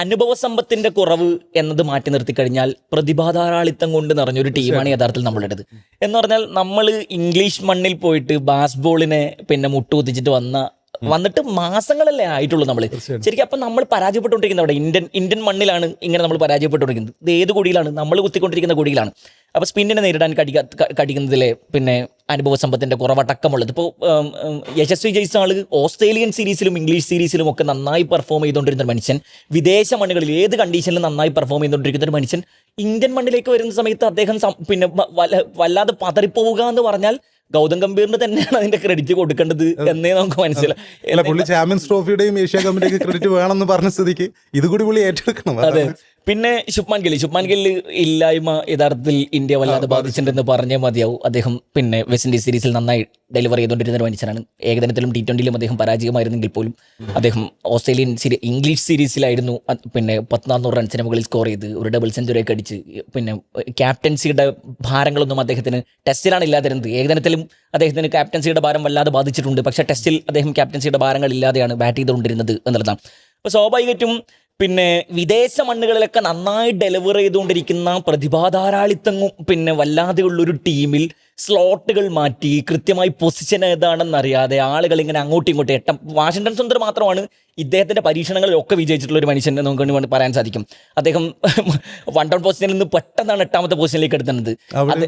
അനുഭവ സമ്പത്തിന്റെ കുറവ് എന്നത് മാറ്റി നിർത്തി കഴിഞ്ഞാൽ പ്രതിഭാധാരാളിത്തം കൊണ്ട് നിറഞ്ഞൊരു ടീമാണ് യഥാർത്ഥത്തിൽ നമ്മളുടേത്. എന്ന് പറഞ്ഞാൽ നമ്മൾ ഇംഗ്ലീഷ് മണ്ണിൽ പോയിട്ട് ബാസ്ബോളിനെ പിന്നെ മുട്ടുകുത്തിച്ചിട്ട് വന്ന വന്നിട്ട് മാസങ്ങളല്ലേ ആയിട്ടുള്ളൂ നമ്മൾ ശരിക്കും അപ്പം നമ്മൾ പരാജയപ്പെട്ടുകൊണ്ടിരിക്കുന്നത് അവിടെ ഇന്ത്യൻ ഇന്ത്യൻ മണ്ണിലാണ് ഇങ്ങനെ നമ്മൾ പരാജയപ്പെട്ടുകൊണ്ടിരിക്കുന്നത്. ഇത് ഏത് കുടിയിലാണ്? നമ്മൾ കുത്തിക്കൊണ്ടിരിക്കുന്ന കുടിയിലാണ്. അപ്പോൾ സ്പിന്നിനെ നേരിടാൻ കടിക്ക കടിക്കുന്നതിലെ പിന്നെ അനുഭവ സമ്പത്തിന്റെ കുറവടക്കമുള്ളത് ഇപ്പോൾ യശസ്വി ജയ്സാൾ ഓസ്ട്രേലിയൻ സീരീസിലും ഇംഗ്ലീഷ് സീരീസിലും ഒക്കെ നന്നായി പെർഫോം ചെയ്തുകൊണ്ടിരുന്ന ഒരു മനുഷ്യൻ. വിദേശ മണ്ണുകളിൽ ഏത് കണ്ടീഷനിലും നന്നായി പെർഫോം ചെയ്തുകൊണ്ടിരിക്കുന്ന ഒരു മനുഷ്യൻ. ഇന്ത്യൻ മണ്ണിലേക്ക് വരുന്ന സമയത്ത് അദ്ദേഹം പിന്നെ വല്ലാതെ പതറിപ്പോവുക എന്ന് പറഞ്ഞാൽ ഗൗതം ഗംഭീറിന് തന്നെയാണ് അതിന്റെ ക്രെഡിറ്റ് കൊടുക്കേണ്ടത് എന്നേ നമുക്ക് മനസ്സിലായി പുള്ളി ചാമ്പ്യൻസ് ട്രോഫിയുടെയും ഏഷ്യ കപ്പിന്റെയും ക്രെഡിറ്റ് വേണമെന്ന് പറഞ്ഞ സ്ഥിതിക്ക് ഇതുകൂടി പുള്ളി ഏറ്റെടുക്കണം. അതെ. പിന്നെ ശുഭ്മാൻ ഗില്ലി. ശുഭ്മാൻ ഗില്ലി ഇല്ലായ്മ യഥാർത്ഥത്തിൽ ഇന്ത്യ വല്ലാതെ ബാധിച്ചിട്ടുണ്ടെന്ന് പറഞ്ഞേ മതിയാവും. അദ്ദേഹം പിന്നെ വെസ്റ്റ് ഇൻഡീസ് സീരീസിൽ നന്നായി ഡെലിവർ ചെയ്തുകൊണ്ടിരുന്ന ഒരു മനുഷ്യനാണ്. ഏകദിനത്തിലും ടി ട്വന്റിയിലും അദ്ദേഹം പരാജയമായിരുന്നെങ്കിൽ പോലും അദ്ദേഹം ഓസ്ട്രേലിയൻ സീരീ ഇംഗ്ലീഷ് സീരീസിലായിരുന്നു പിന്നെ പത്ത് നാനൂറ് റൺസിന് മുകളിൽ സ്കോർ ചെയ്ത് ഒരു ഡബിൾ സെഞ്ചുറി ഒക്കെ അടിച്ച് പിന്നെ ക്യാപ്റ്റൻസിയുടെ ഭാരങ്ങളൊന്നും അദ്ദേഹത്തിന് ടെസ്റ്റിലാണ് ഇല്ലാതിരുന്നത്. ഏകദിനത്തിലും അദ്ദേഹത്തിന് ക്യാപ്റ്റൻസിയുടെ ഭാരം വല്ലാതെ ബാധിച്ചിട്ടുണ്ട്. പക്ഷേ ടെസ്റ്റിൽ അദ്ദേഹം ക്യാപ്റ്റൻസിയുടെ ഭാരങ്ങൾ ഇല്ലാതെയാണ് ബാറ്റ് ചെയ്തുകൊണ്ടിരുന്നത് എന്നുള്ളതാണ്. അപ്പോൾ സ്വാഭാവികമായിട്ടും പിന്നെ വിദേശ മണ്ണുകളിലൊക്കെ നന്നായി ഡെലിവർ ചെയ്തുകൊണ്ടിരിക്കുന്ന പ്രതിഭാധാരാളിത്തങ്ങും പിന്നെ വല്ലാതെയുള്ളൊരു ടീമിൽ സ്ലോട്ടുകൾ മാറ്റി കൃത്യമായി പൊസിഷൻ ഏതാണെന്ന് അറിയാതെ ആളുകൾ ഇങ്ങനെ അങ്ങോട്ടും ഇങ്ങോട്ടും എട്ടം വാഷിംഗ്ടൺ സുന്ദർ മാത്രമാണ് ഇദ്ദേഹത്തിന്റെ പരീക്ഷണങ്ങളിലൊക്കെ വിജയിച്ചിട്ടുള്ള ഒരു മനുഷ്യനെ നമുക്ക് വേണ്ടി പറയാൻ സാധിക്കും. അദ്ദേഹം വൺ ഡൗൺ പൊസിഷനിൽ നിന്ന് പെട്ടെന്നാണ് എട്ടാമത്തെ പൊസിഷനിലേക്ക്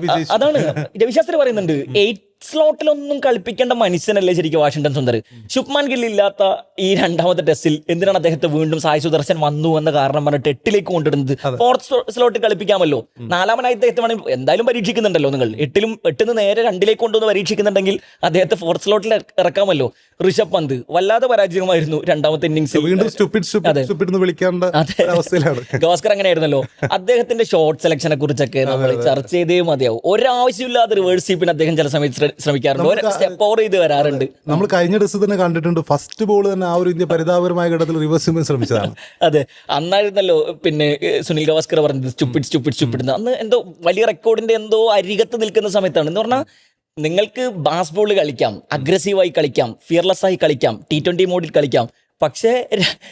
വിജയിച്ചു. അതാണ് രവിശാസ്ത്രി പറയുന്നുണ്ട് എയ്റ്റ് സ്ലോട്ടിലൊന്നും കളിപ്പിക്കേണ്ട മനുഷ്യനല്ലേ ശരിക്കും വാഷിംഗ്ടൺ സുന്ദർ. ശുഭ്മാൻ ഗിൽ ഇല്ലാത്ത ഈ രണ്ടാമത്തെ ടെസ്റ്റിൽ എന്തിനാണ് അദ്ദേഹത്തെ വീണ്ടും സായി സുദർശൻ വന്നു എന്ന കാരണം പറഞ്ഞിട്ട് എട്ടിലേക്ക് കൊണ്ടിടുന്നത് ഫോർത്ത് സ്ലോട്ടിൽ കളിപ്പിക്കാമല്ലോ. നാലാമനായി അദ്ദേഹത്തെ വേണമെങ്കിൽ എന്തായാലും പരീക്ഷിക്കുന്നുണ്ടല്ലോ നിങ്ങൾ. എട്ടിലും എട്ടിന്ന് നേരെ രണ്ടിലേക്ക് കൊണ്ടുവന്ന് പരീക്ഷിക്കുന്നുണ്ടെങ്കിൽ അദ്ദേഹത്തെ ഫോർത്ത് സ്ലോട്ടിൽ ഇറക്കാമല്ലോ. ഋഷഭ് പന്ത്. വല്ലാതെ പരാജയമായിരുന്നു രണ്ടാമത്തെ ഇന്നിംഗ്സ്. ഒരു അങ്ങനെയായിരുന്നല്ലോ. അദ്ദേഹത്തിന്റെ ഷോർട്ട് സെലക്ഷനെ കുറിച്ചൊക്കെ നമ്മൾ ചർച്ച ചെയ്തേ മതിയാവും. ഒരാവശ്യമില്ലാതെ റിവേഴ്സ് സ്വീപ്പിന് അദ്ദേഹം ചില സമയത്ത് ശ്രമിക്കാറുണ്ട്. സ്റ്റെപ്പ് ഓവർ ചെയ്ത് വരാറുണ്ട്. നമ്മൾ കഴിഞ്ഞ ദിവസം തന്നെ കണ്ടിട്ടുണ്ട് ഫസ്റ്റ് ബോൾ തന്നെ ആ ഒരു ഇന്ത്യ പരിതാപകരമായ ഘട്ടത്തിൽ റിവേഴ്സ് സ്വീപ്പിന് ശ്രമിച്ചതാണ്. അതെ. അന്നായിരുന്നല്ലോ പിന്നെ സുനിൽ ഗവാസ്കർ പറഞ്ഞത് സ്റ്റുപ്പിഡ് സ്റ്റുപ്പിഡ് സ്റ്റുപ്പിഡ് അന്ന് എന്തോ വലിയ റെക്കോർഡിന്റെ എന്തോ അരികത്ത് നിൽക്കുന്ന സമയത്താണ് എന്ന് പറഞ്ഞാൽ നിങ്ങൾക്ക് ബാസ്ബോൾ കളിക്കാം അഗ്രസീവായി കളിക്കാം ഫിയർലെസ് ആയി കളിക്കാം ടി ട്വന്റി മോഡിൽ കളിക്കാം. പക്ഷേ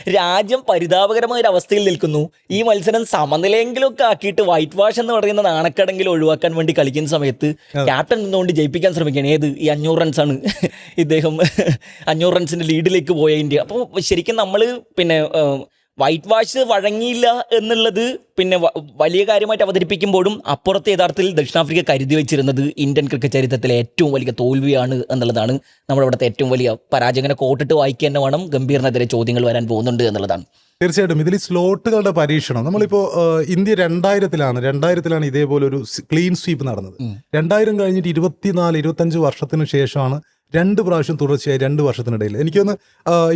രാജ്യം പരിതാപകരമായ ഒരു അവസ്ഥയിൽ നിൽക്കുന്നു. ഈ മത്സരം സമനിലയെങ്കിലൊക്കെ ആക്കിയിട്ട് വൈറ്റ് വാഷ് എന്ന് പറയുന്ന നാണക്കടെങ്കിലും ഒഴിവാക്കാൻ വേണ്ടി കളിക്കുന്ന സമയത്ത് ക്യാപ്റ്റൻ നിന്നുകൊണ്ട് ജയിപ്പിക്കാൻ ശ്രമിക്കുകയാണ്. ഏത്? ഈ അഞ്ഞൂറ് റൺസാണ് ഇദ്ദേഹം അഞ്ഞൂറ് റൺസിന്റെ ലീഡിലേക്ക് പോയ ഇന്ത്യ. അപ്പോൾ ശരിക്കും നമ്മൾ പിന്നെ വൈറ്റ് വാഷ് വഴങ്ങിയില്ല എന്നുള്ളത് പിന്നെ വലിയ കാര്യമായിട്ട് അവതരിപ്പിക്കുമ്പോഴും അപ്പുറത്തെ യഥാർത്ഥത്തിൽ ദക്ഷിണാഫ്രിക്ക കരുതി വെച്ചിരുന്നത് ഇന്ത്യൻ ക്രിക്കറ്റ് ചരിത്രത്തിലെ ഏറ്റവും വലിയ തോൽവിയാണ് എന്നുള്ളതാണ്. നമ്മുടെ ഇവിടുത്തെ ഏറ്റവും വലിയ പരാജയങ്ങനെ കോട്ടിട്ട് വായിക്കുക തന്നെ വേണം. ഗംഭീറിനെതിരെ ചോദ്യങ്ങൾ വരാൻ പോകുന്നുണ്ട് എന്നുള്ളതാണ്. തീർച്ചയായിട്ടും. ഇതിൽ സ്ലോട്ടുകളുടെ പരീക്ഷണം. നമ്മളിപ്പോ ഏഹ്, ഇന്ത്യ രണ്ടായിരത്തിലാണ് രണ്ടായിരത്തിലാണ് ഇതേപോലെ ഒരു ക്ലീൻ സ്വീപ്പ് നടന്നത്. രണ്ടായിരം കഴിഞ്ഞിട്ട് ഇരുപത്തിനാല് ഇരുപത്തഞ്ച് വർഷത്തിന് ശേഷമാണ് രണ്ട് പ്രാവശ്യം തുടർച്ചയായി രണ്ട് വർഷത്തിനിടയിൽ. എനിക്കൊന്ന്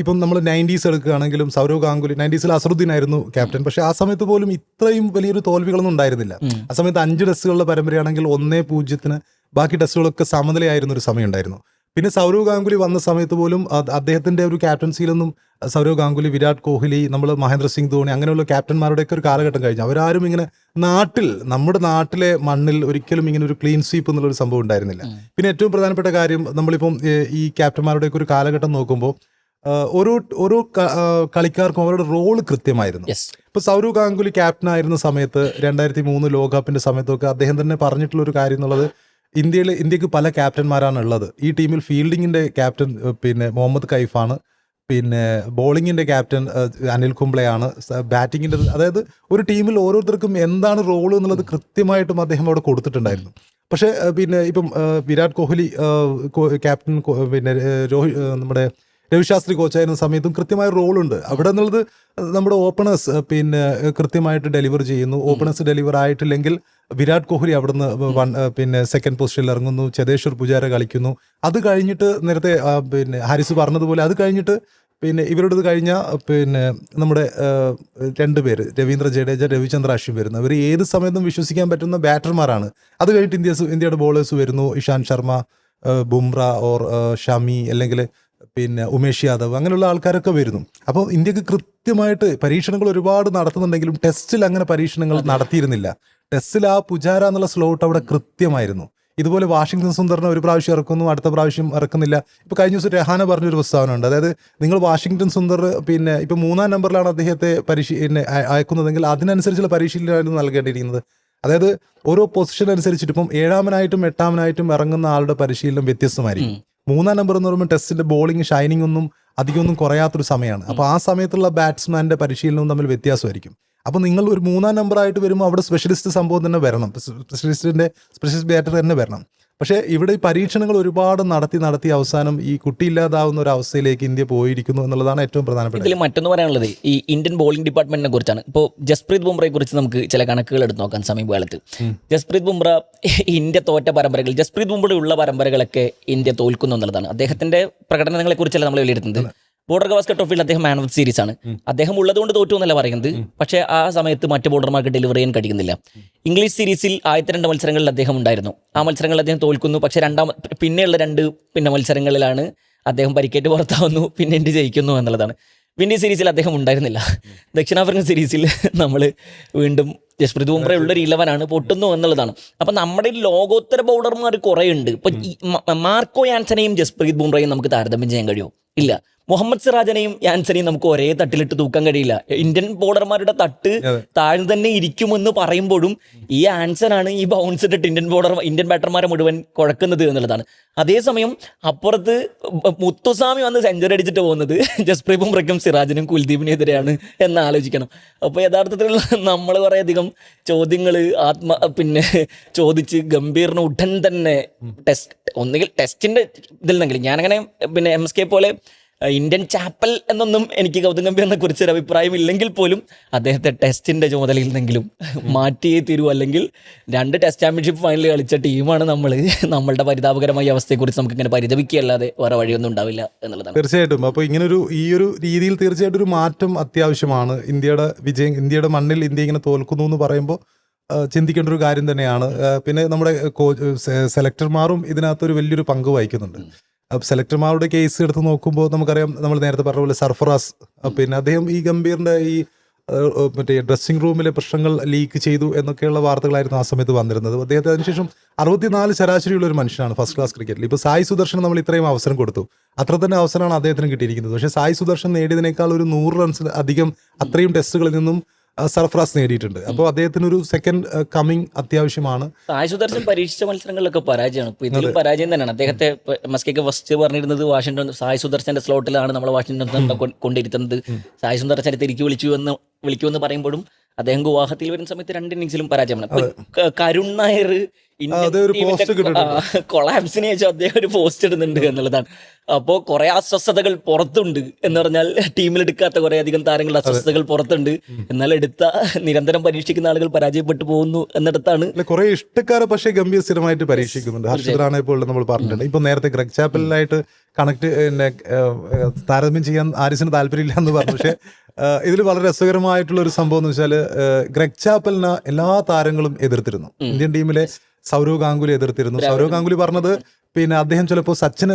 ഇപ്പം നമ്മൾ നയന്റീസ് എടുക്കുകയാണെങ്കിലും സൗരവ് ഗാംഗുലി നയന്റീസിൽ അസറുദ്ദീൻ ആയിരുന്നു ക്യാപ്റ്റൻ. പക്ഷേ ആ സമയത്ത് പോലും ഇത്രയും വലിയൊരു തോൽവികളൊന്നും ഉണ്ടായിരുന്നില്ല. ആ സമയത്ത് അഞ്ച് ടെസ്റ്റുകളുടെ പരമ്പരയാണെങ്കിൽ ഒന്നേ പൂജ്യത്തിന് ബാക്കി ടെസ്റ്റുകളൊക്കെ സമനിലയായിരുന്ന ഒരു സമയം ഉണ്ടായിരുന്നു പിന്നെ സൗരവ് ഗാംഗുലി വന്ന സമയത്ത് പോലും അദ്ദേഹത്തിന്റെ അദ്ദേഹത്തിന്റെ ഒരു ക്യാപ്റ്റൻസിയിലൊന്നും സൗരവ് ഗാംഗുലി വിരാട് കോഹ്ലി നമ്മൾ മഹേന്ദ്ര സിംഗ് ധോണി അങ്ങനെയുള്ള ക്യാപ്റ്റന്മാരുടെയൊക്കെ ഒരു കാലഘട്ടം കഴിഞ്ഞു. അവരാരും ഇങ്ങനെ നാട്ടിൽ നമ്മുടെ നാട്ടിലെ മണ്ണിൽ ഒരിക്കലും ഇങ്ങനെ ഒരു ക്ലീൻ സ്വീപ്പ് എന്നുള്ളൊരു സംഭവം ഉണ്ടായിരുന്നില്ല. പിന്നെ ഏറ്റവും പ്രധാനപ്പെട്ട കാര്യം നമ്മളിപ്പം ഈ ക്യാപ്റ്റന്മാരുടെയൊക്കെ ഒരു കാലഘട്ടം നോക്കുമ്പോൾ ഓരോ ഓരോ കളിക്കാർക്കും അവരുടെ റോൾ കൃത്യമായിരുന്നു. ഇപ്പൊ സൗരവ് ഗാംഗുലി ക്യാപ്റ്റൻ ആയിരുന്ന സമയത്ത് രണ്ടായിരത്തി മൂന്ന് ലോകകപ്പിന്റെ സമയത്തൊക്കെ അദ്ദേഹം തന്നെ പറഞ്ഞിട്ടുള്ള ഒരു കാര്യം എന്നുള്ളത് ഇന്ത്യയിൽ ഇന്ത്യയ്ക്ക് പല ക്യാപ്റ്റന്മാരാണ് ഉള്ളത് ഈ ടീമിൽ ഫീൽഡിങ്ങിന്റെ ക്യാപ്റ്റൻ പിന്നെ മുഹമ്മദ് കൈഫാണ്. പിന്നെ ബോളിങ്ങിന്റെ ക്യാപ്റ്റൻ അനിൽ കുംബ്ലെയാണ് ബാറ്റിങ്ങിന്റെ അതായത് ഒരു ടീമിൽ ഓരോരുത്തർക്കും എന്താണ് റോൾ എന്നുള്ളത് കൃത്യമായിട്ടും അദ്ദേഹം അവിടെ കൊടുത്തിട്ടുണ്ടായിരുന്നു. പക്ഷേ പിന്നെ ഇപ്പം വിരാട് കോഹ്ലി ക്യാപ്റ്റൻ പിന്നെ രോഹിത് നമ്മുടെ രവിശാസ്ത്രി കോച്ചായിരുന്ന സമയത്തും കൃത്യമായ റോളുണ്ട്. അവിടെ എന്നുള്ളത് നമ്മുടെ ഓപ്പണേഴ്സ് പിന്നെ കൃത്യമായിട്ട് ഡെലിവർ ചെയ്യുന്നു. ഓപ്പണേഴ്സ് ഡെലിവർ ആയിട്ടില്ലെങ്കിൽ വിരാട് കോഹ്ലി അവിടുന്ന് വൺ പിന്നെ സെക്കൻഡ് പൊസിഷനിൽ ഇറങ്ങുന്നു. ചതേശ്വർ പുജാര കളിക്കുന്നു. അത് കഴിഞ്ഞിട്ട് നേരത്തെ പിന്നെ ഹാരിസ് പറഞ്ഞതുപോലെ അത് കഴിഞ്ഞിട്ട് പിന്നെ ഇവരുടേത് കഴിഞ്ഞ പിന്നെ നമ്മുടെ രണ്ട് പേര് രവീന്ദ്ര ജഡേജ രവിചന്ദ്ര അശ്വിൻ വരുന്നു. അവർ ഏത് സമയത്തും വിശ്വസിക്കാൻ പറ്റുന്ന ബാറ്റർമാരാണ്. അത് കഴിഞ്ഞിട്ട് ഇന്ത്യ ഇന്ത്യയുടെ ബോളേഴ്സ് വരുന്നു. ഇഷാന്ത് ശർമ്മ ബുംറ ഓർ ഷമി അല്ലെങ്കിൽ പിന്നെ ഉമേഷ് യാദവ് അങ്ങനെയുള്ള ആൾക്കാരൊക്കെ വരുന്നു. അപ്പോൾ ഇന്ത്യയ്ക്ക് കൃത്യമായിട്ട് പരീക്ഷണങ്ങൾ ഒരുപാട് നടത്തുന്നുണ്ടെങ്കിലും ടെസ്റ്റിൽ അങ്ങനെ പരീക്ഷണങ്ങൾ നടത്തിയിരുന്നില്ല. ടെസ്റ്റിൽ ആ പുജാര എന്നുള്ള സ്ലോട്ട് അവിടെ കൃത്യമായിരുന്നു. ഇതുപോലെ വാഷിങ്ടൺ സുന്ദറിനെ ഒരു പ്രാവശ്യം ഇറക്കുന്നു അടുത്ത പ്രാവശ്യം ഇറക്കുന്നില്ല. ഇപ്പൊ കഴിഞ്ഞ ദിവസം രഹാന പറഞ്ഞൊരു പ്രസ്താവന ഉണ്ട്. അതായത് നിങ്ങൾ വാഷിങ്ടൺ സുന്ദർ പിന്നെ ഇപ്പൊ മൂന്നാം നമ്പറിലാണ് അദ്ദേഹത്തെ പരിശീ അയക്കുന്നതെങ്കിൽ അതിനനുസരിച്ചുള്ള പരിശീലനമായിരുന്നു നൽകേണ്ടിയിരിക്കുന്നത്. അതായത് ഓരോ പൊസിഷൻ അനുസരിച്ചിട്ട് ഇപ്പം ഏഴാമനായിട്ടും എട്ടാമനായിട്ടും ഇറങ്ങുന്ന ആളുടെ പരിശീലനം വ്യത്യസ്തമായിരിക്കും. മൂന്നാം നമ്പർ എന്ന് പറയുമ്പോൾ ടെസ്റ്റിന്റെ ബോളിംഗ് ഷൈനിങ് ഒന്നും അധികമൊന്നും കുറയാത്തൊരു സമയമാണ്. അപ്പോൾ ആ സമയത്തുള്ള ബാറ്റ്സ്മാന്റെ പരിശീലനവും തമ്മിൽ വ്യത്യാസമായിരിക്കും. അപ്പോൾ നിങ്ങൾ ഒരു മൂന്നാം നമ്പറായിട്ട് വരുമ്പോൾ അവിടെ സ്പെഷ്യലിസ്റ്റ് സംഭവം തന്നെ വരണം. സ്പെഷ്യലിസ്റ്റിന്റെ സ്പെഷ്യലിസ്റ്റ് ബാറ്റർ തന്നെ വരണം. പക്ഷേ ഇവിടെ ഈ പരീക്ഷണങ്ങൾ ഒരുപാട് നടത്തി നടത്തി അവസാനം ഈ കുട്ടിയില്ലാതാവുന്ന ഒരു അവസ്ഥയിലേക്ക് ഇന്ത്യ പോയിരിക്കുന്നു എന്നുള്ളതാണ് ഏറ്റവും പ്രധാനപ്പെട്ട ഇതിൽ മറ്റൊന്ന് പറയാനുള്ളത് ഈ ഇന്ത്യൻ ബോളിംഗ് ഡിപ്പാർട്ട്മെന്റിനെ കുറിച്ചാണ്. ഇപ്പോൾ ജസ്പ്രീത് ബുംറയെ കുറിച്ച് നമുക്ക് ചില കണക്കുകൾ എടുത്ത് നോക്കാം സമീപകാലത്ത് ജസ്പ്രീത് ബുംറ ഇന്ത്യ തോറ്റ പരമ്പരകൾ ജസ്പ്രീത് ബുംറ ഉള്ള പരമ്പരകളൊക്കെ ഇന്ത്യ തോൽക്കുന്നു എന്നുള്ളതാണ്. അദ്ദേഹത്തിന്റെ പ്രകടനങ്ങളെ കുറിച്ചല്ല നമ്മൾ വിലയിരുത്തുന്നത് ബോർഡർ ഗവാസ്കർ ട്രോഫിയിൽ അദ്ദേഹം മാൻ ഓഫ് സീരീസ് ആണ്. അദ്ദേഹം ഉള്ളതുകൊണ്ട് തോറ്റു എന്നല്ല പറയുന്നത് പക്ഷേ ആ സമയത്ത് മറ്റ് ബോർഡർമാർക്ക് ഡെലിവറി ചെയ്യാൻ കഴിയുന്നില്ല. ഇംഗ്ലീഷ് സീരീസിൽ ആദ്യത്തെ രണ്ട് മത്സരങ്ങളിൽ അദ്ദേഹം ഉണ്ടായിരുന്നു. ആ മത്സരങ്ങളിൽ അദ്ദേഹം തോൽക്കുന്നു. പക്ഷേ രണ്ടാം പിന്നെയുള്ള രണ്ട് പിന്നെ മത്സരങ്ങളിലാണ് അദ്ദേഹം പരിക്കേറ്റ് പുറത്താവുന്നു. പിന്നെ ഇന്ത്യ ജയിക്കുന്നു എന്നുള്ളതാണ്. വിൻഡീസ് സീരീസിൽ അദ്ദേഹം ഉണ്ടായിരുന്നില്ല. ദക്ഷിണാഫ്രിക്കൻ സീരീസിൽ നമ്മൾ വീണ്ടും ജസ്പ്രീത് ബുംറ ഉള്ള ഒരു ഇലവനാണ്. പൊട്ടുന്നു എന്നുള്ളതാണ്. അപ്പം നമ്മുടെ ലോകോത്തര ബൗളർമാർ കുറേ ഉണ്ട് ഇപ്പം മാർക്കോ ആൻസനെയും ജസ്പ്രീത് ബുംറയും നമുക്ക് താരതമ്യം ചെയ്യാൻ കഴിയുമോ? ഇല്ല. മുഹമ്മദ് സിറാജനെയും യാൻസനെയും നമുക്ക് ഒരേ തട്ടിലിട്ട് തൂക്കാൻ കഴിയില്ല. ഇന്ത്യൻ ബോളർമാരുടെ തട്ട്. താഴ്ന്നു തന്നെ ഇരിക്കുമെന്ന് പറയുമ്പോഴും ഈ ആൻസനാണ് ഈ ബൗൺസ് ഇട്ടിട്ട് ഇന്ത്യൻ ബോർഡർ ഇന്ത്യൻ ബാറ്റർമാരെ മുഴുവൻ കുഴക്കുന്നത് എന്നുള്ളതാണ്. അതേസമയം അപ്പുറത്ത് മുത്തുസ്വാമി വന്ന് സെഞ്ചുറി അടിച്ചിട്ട് പോകുന്നത്. ജസ്പ്രീത് ബുംറയ്ക്കും സിറാജിനും കുൽദീപിനും എതിരെയാണ് എന്ന് ആലോചിക്കണം. അപ്പോൾ യഥാർത്ഥത്തിൽ നമ്മൾ കുറേയധികം ചോദ്യങ്ങൾ ആത്മ പിന്നെ ചോദിച്ച് ഗംഭീറിന് ഉടൻ തന്നെ ടെസ്റ്റ് ഒന്നുകിൽ ടെസ്റ്റിന്റെ ഇതിൽ നിന്നെങ്കിലും. ഞാനങ്ങനെ പിന്നെ എം എസ് കെ പോലെ ഇന്ത്യൻ ചാപ്പൽ എന്നൊന്നും എനിക്ക് ഗൗതം ഗംഭീറിനെ കുറിച്ച് ഒരു അഭിപ്രായം ഇല്ലെങ്കിൽ പോലും അദ്ദേഹത്തെ ടെസ്റ്റിന്റെ ചുമതലയിൽ നിന്നെങ്കിലും മാറ്റിയേ തീരൂ. അല്ലെങ്കിൽ രണ്ട് ടെസ്റ്റ് ചാമ്പ്യൻഷിപ്പ് ഫൈനൽ കളിച്ച ടീമാണ് നമ്മൾ നമ്മളുടെ പരിതാപകരമായ അവസ്ഥയെക്കുറിച്ച് നമുക്ക് ഇങ്ങനെ പരിതപിക്കുകയല്ലാതെ വേറെ വഴിയൊന്നും ഉണ്ടാവില്ല എന്നുള്ളതാണ്. തീർച്ചയായിട്ടും. അപ്പോൾ ഒരു ഈ ഒരു രീതിയിൽ തീർച്ചയായിട്ടും ഒരു മാറ്റം അത്യാവശ്യമാണ്. ഇന്ത്യയുടെ വിജയം ഇന്ത്യയുടെ മണ്ണിൽ ഇന്ത്യ ഇങ്ങനെ തോൽക്കുന്നു എന്ന് പറയുമ്പോൾ ചിന്തിക്കേണ്ട ഒരു കാര്യം തന്നെയാണ്. പിന്നെ നമ്മുടെ സെലക്ടർമാരും ഇതിനകത്തൊരു വലിയൊരു പങ്ക് വഹിക്കുന്നുണ്ട്. സെലക്ടർമാരുടെ കേസ് എടുത്ത് നോക്കുമ്പോൾ നമുക്കറിയാം നമ്മൾ നേരത്തെ പറഞ്ഞ പോലെ സർഫറാസ് പിന്നെ അദ്ദേഹം ഈ ഗംഭീറിന്റെ ഈ മറ്റേ ഡ്രസ്സിംഗ് റൂമിലെ പ്രശ്നങ്ങൾ ലീക്ക് ചെയ്തു എന്നൊക്കെയുള്ള വാർത്തകളായിരുന്നു ആ സമയത്ത് വന്നിരുന്നത്. അദ്ദേഹത്തെ അതിനുശേഷം അറുപത്തിനാല് ശരാശരിയുള്ള ഒരു മനുഷ്യനാണ് ഫസ്റ്റ് ക്ലാസ് ക്രിക്കറ്റിൽ ഇപ്പോൾ സായി സുദർശൻ നമ്മൾ ഇത്രയും അവസരം കൊടുത്തു. അത്ര തന്നെ അവസരമാണ് അദ്ദേഹത്തിന് കിട്ടിയിരിക്കുന്നത്. പക്ഷേ സായി സുദർശൻ നേടിയതിനേക്കാൾ ഒരു നൂറ് റൺസ് അധികം അത്രയും ടെസ്റ്റുകളിൽ നിന്നും സർഫറാസ് നേടിയിട്ടുണ്ട്. അപ്പോൾ അദ്ദേഹത്തിന് ഒരു സെക്കൻഡ് കമ്മിങ് അത്യാവശ്യമാണ്. സായ് സുദർശൻ പരീക്ഷിച്ച മത്സരങ്ങളിലൊക്കെ പരാജയമാണ്. ഇപ്പോൾ ഇതിലും പരാജയം തന്നെയാണ്. അദ്ദേഹത്തെ മസ്കയ്ക്ക് ഫസ്റ്റ് പറഞ്ഞിരുന്നത് വാഷിംഗ്ടൺ സായ് സുദർശന്റെ സ്ലോട്ടിലാണ് നമ്മൾ വാഷിംഗ്ടൺ കൊണ്ടിരുത്തുന്നത്. സായ് സുദർശനെ തിരിച്ചു വിളിച്ചു എന്ന് വിളിക്കുമെന്ന് പറയുമ്പോഴും അദ്ദേഹം ഗുവാഹത്തിയിൽ വരുന്ന സമയത്ത് രണ്ട് ഇന്നിങ്സിലും പരാജയമാണ്. കരുൺ നായർ അതെ, വെച്ചാൽ. കൊളാപ്സിന് അദ്ദേഹം ഒരു പോസ്റ്റ് ഇടുന്നുണ്ട് എന്നുള്ളതാണ്. അപ്പോൾ കുറെ അസ്വസ്ഥതകൾ പുറത്തുണ്ട് എന്ന് പറഞ്ഞാൽ ടീമിൽ എടുക്കാത്ത കുറെ അധികം താരങ്ങളുടെ അസ്വസ്ഥതകൾ പുറത്തുണ്ട്. എന്നാൽ എടുത്ത നിരന്തരം പരീക്ഷിക്കുന്ന ആളുകൾ പരാജയപ്പെട്ടു പോകുന്നു എന്നിടത്താണ് കുറെ ഇഷ്ടക്കാരെ പക്ഷേ ഗംഭീർ സ്ഥിരമായിട്ട് പരീക്ഷിക്കുന്നുണ്ട്. ഹർഷിദറാണ് ഇപ്പോൾ നമ്മൾ പറഞ്ഞിട്ടുണ്ട്. ഇപ്പൊ നേരത്തെ ഗ്രഗ് ചാപ്പലിനായിട്ട് കണക്ട് പിന്നെ താരതമ്യം ചെയ്യാൻ ആരിസിന് താല്പര്യമില്ല എന്ന് പറഞ്ഞു. പക്ഷേ ഇതിൽ വളരെ രസകരമായിട്ടുള്ള ഒരു സംഭവം എന്ന് വെച്ചാൽ ഗ്രഗ് ചാപ്പലിനെ എല്ലാ താരങ്ങളും എതിർത്തിരുന്നു. ഇന്ത്യൻ ടീമിലെ സൗരവ് ഗാംഗുലി എതിർത്തിരുന്നു. സൗരവ് ഗാംഗുലി പറഞ്ഞത് പിന്നെ അദ്ദേഹം ചിലപ്പോൾ സച്ചിന്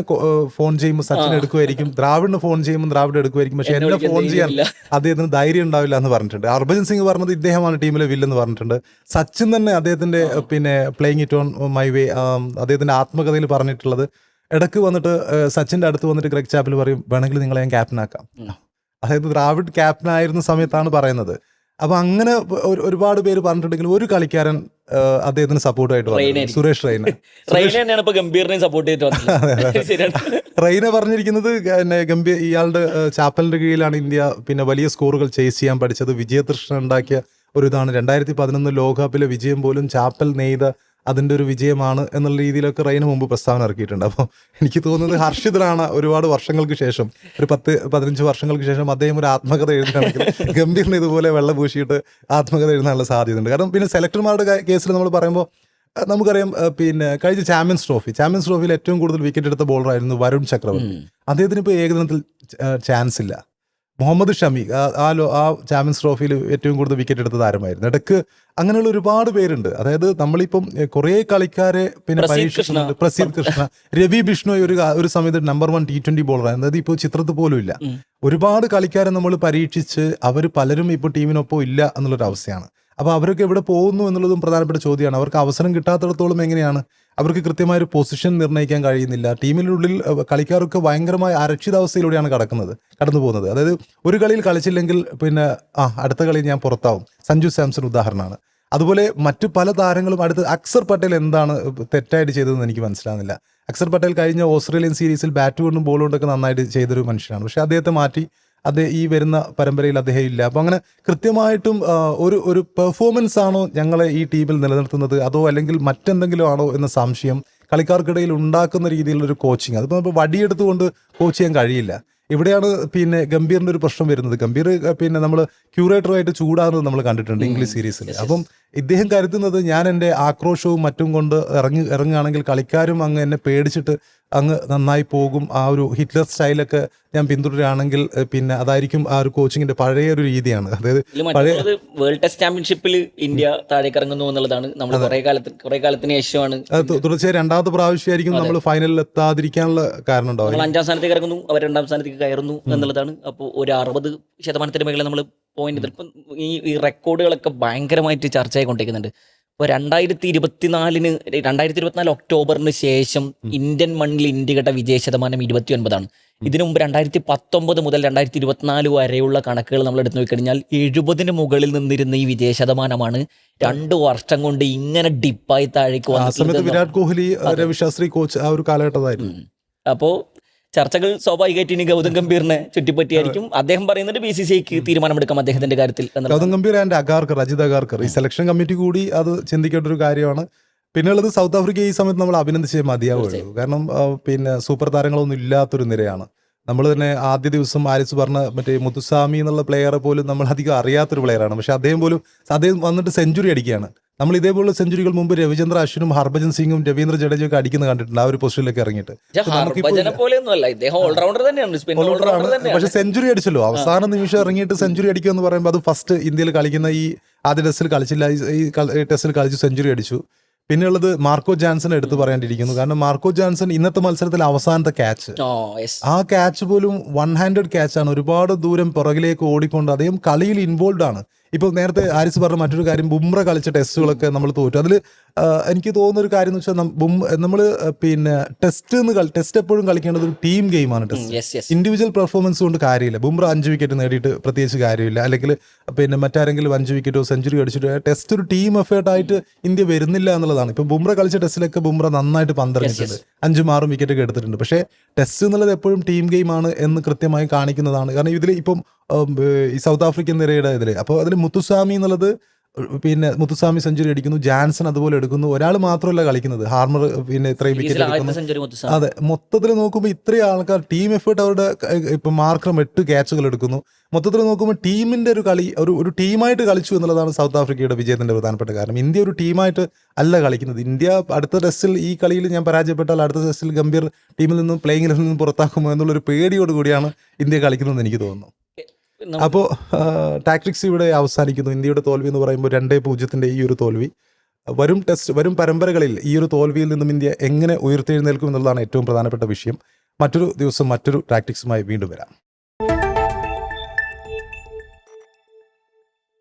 ഫോൺ ചെയ്യുമ്പോൾ സച്ചിൻ എടുക്കുമായിരിക്കും ദ്രാവിഡിന് ഫോൺ ചെയ്യുമ്പോൾ ദ്രാവിഡ് എടുക്കുമായിരിക്കും പക്ഷെ എന്നെ ഫോൺ ചെയ്യാൻ അദ്ദേഹത്തിന് ധൈര്യം ഉണ്ടാവില്ല എന്ന് പറഞ്ഞിട്ടുണ്ട്. ഹർഭജൻ സിംഗ് പറഞ്ഞത് ഇദ്ദേഹമാണ് ടീമിലെ വില്ലെന്ന് പറഞ്ഞിട്ടുണ്ട്. സച്ചിൻ തന്നെ അദ്ദേഹത്തിന്റെ പിന്നെ playing it on my way അദ്ദേഹത്തിന്റെ ആത്മകഥയിൽ പറഞ്ഞിട്ടുള്ളത്. ഇടയ്ക്ക് വന്നിട്ട് സച്ചിന്റെ അടുത്ത് വന്നിട്ട് ഗ്രെഗ് ചാപ്പിൽ പറയും വേണമെങ്കിൽ നിങ്ങളെ ഞാൻ ക്യാപ്റ്റൻ ആക്കാം. അതായത് ദ്രാവിഡ് ക്യാപ്റ്റൻ ആയിരുന്ന സമയത്താണ് പറയുന്നത്. അപ്പൊ അങ്ങനെ ഒരുപാട് പേര് പറഞ്ഞിട്ടുണ്ടെങ്കിൽ ഒരു കളിക്കാരൻ അദ്ദേഹത്തിന് സപ്പോർട്ടായിട്ട് റെയ്നായിരിക്കും. സുരേഷ് റെയ്ന. റെയിന തന്നെയാണ് ഇപ്പൊ ഗംഭീറിനെയും സപ്പോർട്ട് ചെയ്തിട്ട് റെയ്ന പറഞ്ഞിരിക്കുന്നത് പിന്നെ ഗംഭീർ ഇയാളുടെ ചാപ്പലിന്റെ കീഴിലാണ് ഇന്ത്യ പിന്നെ വലിയ സ്കോറുകൾ ചേസ് ചെയ്യാൻ പഠിച്ചത്. വിജയതൃഷ്ണ ഉണ്ടാക്കിയ ഒരു ഇതാണ്. രണ്ടായിരത്തി പതിനൊന്ന് ലോകകപ്പിലെ വിജയം പോലും ചാപ്പൽ നെയ്ത അതിന്റെ ഒരു വിജയമാണ് എന്നുള്ള രീതിയിലൊക്കെ റൈന് മുമ്പ് പ്രസ്താവന ഇറക്കിയിട്ടുണ്ട്. അപ്പോൾ എനിക്ക് തോന്നുന്നത് ഹർഷിതനാണ് ഒരുപാട് വർഷങ്ങൾക്ക് ശേഷം ഒരു പത്ത് പതിനഞ്ച് വർഷങ്ങൾക്ക് ശേഷം അദ്ദേഹം ഒരു ആത്മകഥ എഴുതുകയാണെങ്കിൽ ഗംഭീറിന് ഇതുപോലെ വെള്ളം പൂശിയിട്ട് ആത്മകഥ എഴുതാനുള്ള സാധ്യതയുണ്ട്. കാരണം പിന്നെ സെലക്ടർമാരുടെ കേസിൽ നമ്മൾ പറയുമ്പോൾ നമുക്കറിയാം പിന്നെ കഴിഞ്ഞ ചാമ്പ്യൻസ് ട്രോഫി ചാമ്പ്യൻസ് ട്രോഫിയിൽ ഏറ്റവും കൂടുതൽ വിക്കറ്റ് എടുത്ത ബോളറായിരുന്നു വരുൺ ചക്രവർത്തി. അദ്ദേഹത്തിന് ഇപ്പോൾ ഏകദിനത്തിൽ ചാൻസ് ഇല്ല. മുഹമ്മദ് ഷമി ആ- ആ ലോ ആ ചാമ്പ്യൻസ് ട്രോഫിയിൽ ഏറ്റവും കൂടുതൽ വിക്കറ്റ് എടുത്ത താരമായിരുന്നു ഇടയ്ക്ക് അങ്ങനെയുള്ള ഒരുപാട് പേരുണ്ട്. അതായത് നമ്മളിപ്പം കുറേ കളിക്കാരെ പിന്നെ പരീക്ഷിക്കുന്നുണ്ട്. പ്രസീദ് കൃഷ്ണ. രവി ബിഷ്ണു ഒരു ഒരു സമയത്ത് നമ്പർ വൺ ടി ട്വന്റി ബോളറായിരുന്നു അതായത് ഇപ്പോൾ ചിത്രത്തിൽ പോലും ഇല്ല. ഒരുപാട് കളിക്കാരെ നമ്മൾ പരീക്ഷിച്ച് അവർ പലരും ഇപ്പോൾ ടീമിനൊപ്പം ഇല്ല എന്നുള്ളൊരു അവസ്ഥയാണ് അപ്പോൾ അവരൊക്കെ എവിടെ പോകുന്നു എന്നുള്ളതും പ്രധാനപ്പെട്ട ചോദ്യമാണ്. അവർക്ക് അവസരം കിട്ടാത്തിടത്തോളം എങ്ങനെയാണ് അവർക്ക് കൃത്യമായ ഒരു പൊസിഷൻ നിർണയിക്കാൻ കഴിയുന്നില്ല. ടീമിനുള്ളിൽ കളിക്കാർക്ക് ഭയങ്കരമായ അരക്ഷിതാവസ്ഥയിലൂടെയാണ് കടക്കുന്നത് കടന്നു പോകുന്നത്. അതായത് ഒരു കളിയിൽ കളിച്ചില്ലെങ്കിൽ പിന്നെ ആ അടുത്ത കളി ഞാൻ പുറത്താവും. സഞ്ജു സാംസൺ ഉദാഹരണമാണ്. അതുപോലെ മറ്റു പല താരങ്ങളും അടുത്ത് അക്സർ പട്ടേൽ എന്താണ് തെറ്റായിട്ട് ചെയ്തതെന്ന് എനിക്ക് മനസ്സിലാകുന്നില്ല അക്സർ പട്ടേൽ കഴിഞ്ഞ ഓസ്ട്രേലിയൻ സീരീസിൽ ബാറ്റ് കൊണ്ടും ബോൾ കൊണ്ടൊക്കെ നന്നായിട്ട് ചെയ്തൊരു മനുഷ്യനാണ്. പക്ഷേ അദ്ദേഹത്തെ മാറ്റി അദ്ദേഹം ഈ വരുന്ന പരമ്പരയിൽ അദ്ദേഹം ഇല്ല. അപ്പോൾ അങ്ങനെ കൃത്യമായിട്ടും ഒരു ഒരു പെർഫോമൻസ് ആണോ ഞങ്ങളെ ഈ ടീമിൽ നിലനിർത്തുന്നത്? അതോ അല്ലെങ്കിൽ മറ്റെന്തെങ്കിലും ആണോ എന്ന സംശയം കളിക്കാർക്കിടയിൽ ഉണ്ടാക്കുന്ന രീതിയിലുള്ളൊരു കോച്ചിങ് അതിപ്പോൾ നമുക്ക് വടിയെടുത്തുകൊണ്ട് കോച്ച് ചെയ്യാൻ കഴിയില്ല. ഇവിടെയാണ് പിന്നെ ഗംഭീറിന്റെ ഒരു പ്രശ്നം വരുന്നത്. ഗംഭീർ പിന്നെ നമ്മൾ ക്യൂറേറ്ററുമായിട്ട് ചൂടാകുന്നത് നമ്മൾ കണ്ടിട്ടുണ്ട് ഇംഗ്ലീഷ് സീരീസിൽ അപ്പം ഇദ്ദേഹം കരുതുന്നത് ഞാൻ എന്റെ ആക്രോശവും മറ്റും കൊണ്ട് ഇറങ്ങി ഇറങ്ങുകയാണെങ്കിൽ കളിക്കാരും അങ്ങ് എന്നെ പേടിച്ചിട്ട് അങ്ങ് നന്നായി പോകും. ആ ഒരു ഹിറ്റ്ലർ സ്റ്റൈലൊക്കെ ഞാൻ പിന്തുടരുകയാണെങ്കിൽ പിന്നെ അതായിരിക്കും ആ ഒരു കോച്ചിങ്ങിന്റെ പഴയ ഒരു രീതിയാണ്. അതായത് പഴയ വേൾഡ് ടെസ്റ്റ് ചാമ്പ്യൻഷിപ്പിൽ ഇന്ത്യ താഴേക്ക് ഇറങ്ങുന്നു എന്നുള്ളതാണ് നമ്മൾ കുറെ കാലത്ത് കുറെ കാലത്തിന് ശേഷമാണ് തീർച്ചയായും രണ്ടാമത്തെ പ്രാവശ്യമായിരിക്കും നമ്മൾ ഫൈനലിൽ എത്താതിരിക്കാനുള്ള കാരണം ഉണ്ടാവും നമ്മൾ അഞ്ചാം സ്ഥാനത്തേക്ക് ഇറങ്ങുന്നു അവർ രണ്ടാം സ്ഥാനത്തേക്ക് കയറുന്നു എന്നുള്ളതാണ്. അപ്പോൾ ഒരു അറുപത് ശതമാനത്തിന് മേഖല നമ്മൾ പോയിന്റ് ഇപ്പം ഈ ഈ റെക്കോർഡുകളൊക്കെ ഭയങ്കരമായിട്ട് ചർച്ചയായിക്കൊണ്ടിരിക്കുന്നുണ്ട്. ഇപ്പോൾ രണ്ടായിരത്തി ഇരുപത്തിനാലിന് രണ്ടായിരത്തി ഇരുപത്തിനാല് ഒക്ടോബറിന് ശേഷം ഇന്ത്യൻ മണ്ണിൽ ഇന്ത്യയുടെ വിജയ ശതമാനം ഇരുപത്തി ഒൻപതാണ് ഇതിനു മുമ്പ് രണ്ടായിരത്തി പത്തൊമ്പത് മുതൽ രണ്ടായിരത്തി ഇരുപത്തിനാല് വരെയുള്ള കണക്കുകൾ നമ്മൾ എടുത്തു നോക്കിക്കഴിഞ്ഞാൽ എഴുപതിന് മുകളിൽ നിന്നിരുന്ന ഈ വിജയ ശതമാനമാണ് രണ്ട് വർഷം കൊണ്ട് ഇങ്ങനെ ഡിപ്പായി താഴേക്ക് വന്നത് വിരാട് കോഹ്ലി രവിശാസ്ത്രി കോച്ച് ആ ഒരു കാലഘട്ടമായിരുന്നു. ഉം. ചർച്ചകൾ സ്വാഭാവികമായിട്ട് ഇനി ഗൗതം ഗംഭീറിനെ ചുറ്റിപ്പറ്റിയായിരിക്കും. അദ്ദേഹം പറയുന്നത് ബി സി സി ഐക്ക് തീരുമാനമെടുക്കാം അദ്ദേഹത്തിന്റെ കാര്യത്തിൽ. ഗൗതം ഗംഭീർ ആൻഡ് അഗാർക്കർ അജിത് അഗാർക്കർ ഈ സെലക്ഷൻ കമ്മിറ്റി കൂടി അത് ചിന്തിക്കേണ്ട ഒരു കാര്യമാണ്. പിന്നെയുള്ളത് സൗത്ത് ആഫ്രിക്ക ഈ സമയത്ത് നമ്മൾ അഭിനന്ദിച്ചേ മതിയാവുള്ളൂ കാരണം പിന്നെ സൂപ്പർ താരങ്ങളൊന്നും ഇല്ലാത്തൊരു നിരയാണ്. നമ്മൾ തന്നെ ആദ്യ ദിവസം ആരിസ് പറഞ്ഞ മറ്റേ മുത്തുസ്വാമി എന്നുള്ള പ്ലെയറെ പോലും നമ്മൾ അധികം അറിയാത്തൊരു പ്ലെയറാണ് പക്ഷെ അദ്ദേഹം പോലും അദ്ദേഹം വന്നിട്ട് സെഞ്ചുറി അടിക്കുകയാണ്. നമ്മൾ ഇതേപോലുള്ള സെഞ്ചുറികൾ മുമ്പ് രവിചന്ദ്ര അശ്വിനും ഹർഭജൻ സിംഗും രവീന്ദ്ര ജഡേജയും ഒക്കെ അടിക്കുന്നത് കണ്ടിട്ടുണ്ട് ആ ഒരു പൊസിഷനിലേക്ക് ഇറങ്ങിയിട്ട്. പക്ഷേ സെഞ്ചുറി അടിച്ചല്ലോ. അവസാന നിമിഷം ഇറങ്ങിയിട്ട് സെഞ്ചുറി അടിക്കുക എന്ന് പറയുമ്പോൾ അത് ഫസ്റ്റ് ഇന്ത്യയിൽ കളിക്കുന്ന ഈ ആദ്യ ടെസ്റ്റിൽ കളിച്ചില്ല. ഈ ടെസ്റ്റിൽ കളിച്ചു സെഞ്ചുറി അടിച്ചു. പിന്നെയുള്ളത് മാർക്കോ ജാൻസൺ എടുത്തു പറയേണ്ടിയിരിക്കുന്നു കാരണം മാർക്കോ ജാൻസൺ ഇന്നത്തെ മത്സരത്തിൽ അവസാനത്തെ ക്യാച്ച് ആ ക്യാച്ച് പോലും വൺ ഹാൻഡഡ് ക്യാച്ചാണ് ഒരുപാട് ദൂരം പുറകിലേക്ക് ഓടിക്കൊണ്ട് അദ്ദേഹം കളിയിൽ ഇൻവോൾവ് ആണ്. ഇപ്പോൾ നേരത്തെ ആരിസ് പറഞ്ഞ മറ്റൊരു കാര്യം ബുംറ കളിച്ച ടെസ്റ്റുകളൊക്കെ നമ്മൾ തോറ്റു. അതിൽ എനിക്ക് തോന്നുന്ന ഒരു കാര്യം എന്ന് വെച്ചാൽ നമ്മൾ പിന്നെ ടെസ്റ്റ് എന്ന് കളി ടെസ്റ്റ് എപ്പോഴും കളിക്കേണ്ടത് ഒരു ടീം ഗെയിമാണ് ടെസ്റ്റ്. ഇൻഡിവിജ്വൽ പെർഫോമൻസ് കൊണ്ട് കാര്യമില്ല. ബുംറ അഞ്ച് വിക്കറ്റ് നേടിയിട്ട് പ്രത്യേകിച്ച് കാര്യമില്ല. അല്ലെങ്കിൽ പിന്നെ മറ്റാരെങ്കിലും അഞ്ച് വിക്കറ്റോ സെഞ്ചുറി അടിച്ചിട്ടോ ടെസ്റ്റ് ഒരു ടീം എഫേർട്ട് ആയിട്ട് ഇന്ത്യ വരുന്നില്ല എന്നുള്ളതാണ്. ഇപ്പൊ ബുംറ കളിച്ച ടെസ്റ്റിലൊക്കെ ബുംറ നന്നായിട്ട് പന്തെറിഞ്ഞിട്ടുണ്ട്. അഞ്ചും ആറും വിക്കറ്റ് ഒക്കെ എടുത്തിട്ടുണ്ട്. പക്ഷേ ടെസ്റ്റ് എന്നുള്ളത് എപ്പോഴും ടീം ഗെയിമാണ് എന്ന് കൃത്യമായി കാണിക്കുന്നതാണ്. കാരണം ഇതിൽ ഇപ്പം ഈ സൗത്ത് ആഫ്രിക്കൻ നിരയുടെ ഇതിൽ അപ്പോൾ അതിൽ മുത്തുസ്വാമി എന്നുള്ളത് പിന്നെ മുത്തുസ്വാമി സെഞ്ചുറി അടിക്കുന്നു ജാൻസൺ അതുപോലെ എടുക്കുന്നു ഒരാൾ മാത്രമല്ല കളിക്കുന്നത് ഹാർമർ പിന്നെ ഇത്രയും വിക്കറ്റ് എടുക്കുന്നു അതെ മൊത്തത്തിൽ നോക്കുമ്പോൾ ഇത്രയും ആൾക്കാർ ടീം എഫേർട്ട് അവരുടെ ഇപ്പം മാർക്രം എട്ട് ക്യാച്ചുകൾ എടുക്കുന്നു. മൊത്തത്തിൽ നോക്കുമ്പോൾ ടീമിന്റെ ഒരു കളി ഒരു ഒരു ടീമായിട്ട് കളിച്ചു എന്നുള്ളതാണ് സൗത്ത് ആഫ്രിക്കയുടെ വിജയത്തിന്റെ പ്രധാനപ്പെട്ട കാരണം. ഇന്ത്യ ഒരു ടീമായിട്ട് അല്ല കളിക്കുന്നത്. ഇന്ത്യ അടുത്ത ടെസ്റ്റിൽ ഈ കളിയിൽ ഞാൻ പരാജയപ്പെട്ടാൽ അടുത്ത ടെസ്റ്റിൽ ഗംഭീർ ടീമിൽ നിന്നും പ്ലേയിങ്ങിൽ നിന്നും പുറത്താക്കുമോ എന്നുള്ളൊരു പേടിയോട് കൂടിയാണ് ഇന്ത്യ കളിക്കുന്നതെന്ന് എനിക്ക് തോന്നുന്നു. അപ്പോൾ ടാക്ടിക്സ് ഇവിടെ അവസാനിക്കുന്നു. ഇന്ത്യയുടെ തോൽവി എന്ന് പറയുമ്പോൾ രണ്ടേ പൂജ്യത്തിന്റെ ഈ ഒരു തോൽവി. വരും ടെസ്റ്റ് വരും പരമ്പരകളിൽ ഈ ഒരു തോൽവിയിൽ നിന്നും ഇന്ത്യ എങ്ങനെ ഉയർത്തെഴുന്നേൽക്കും എന്നുള്ളതാണ് ഏറ്റവും പ്രധാനപ്പെട്ട വിഷയം. മറ്റൊരു ദിവസം മറ്റൊരു ടാക്ടിക്സുമായി വീണ്ടും വരാം.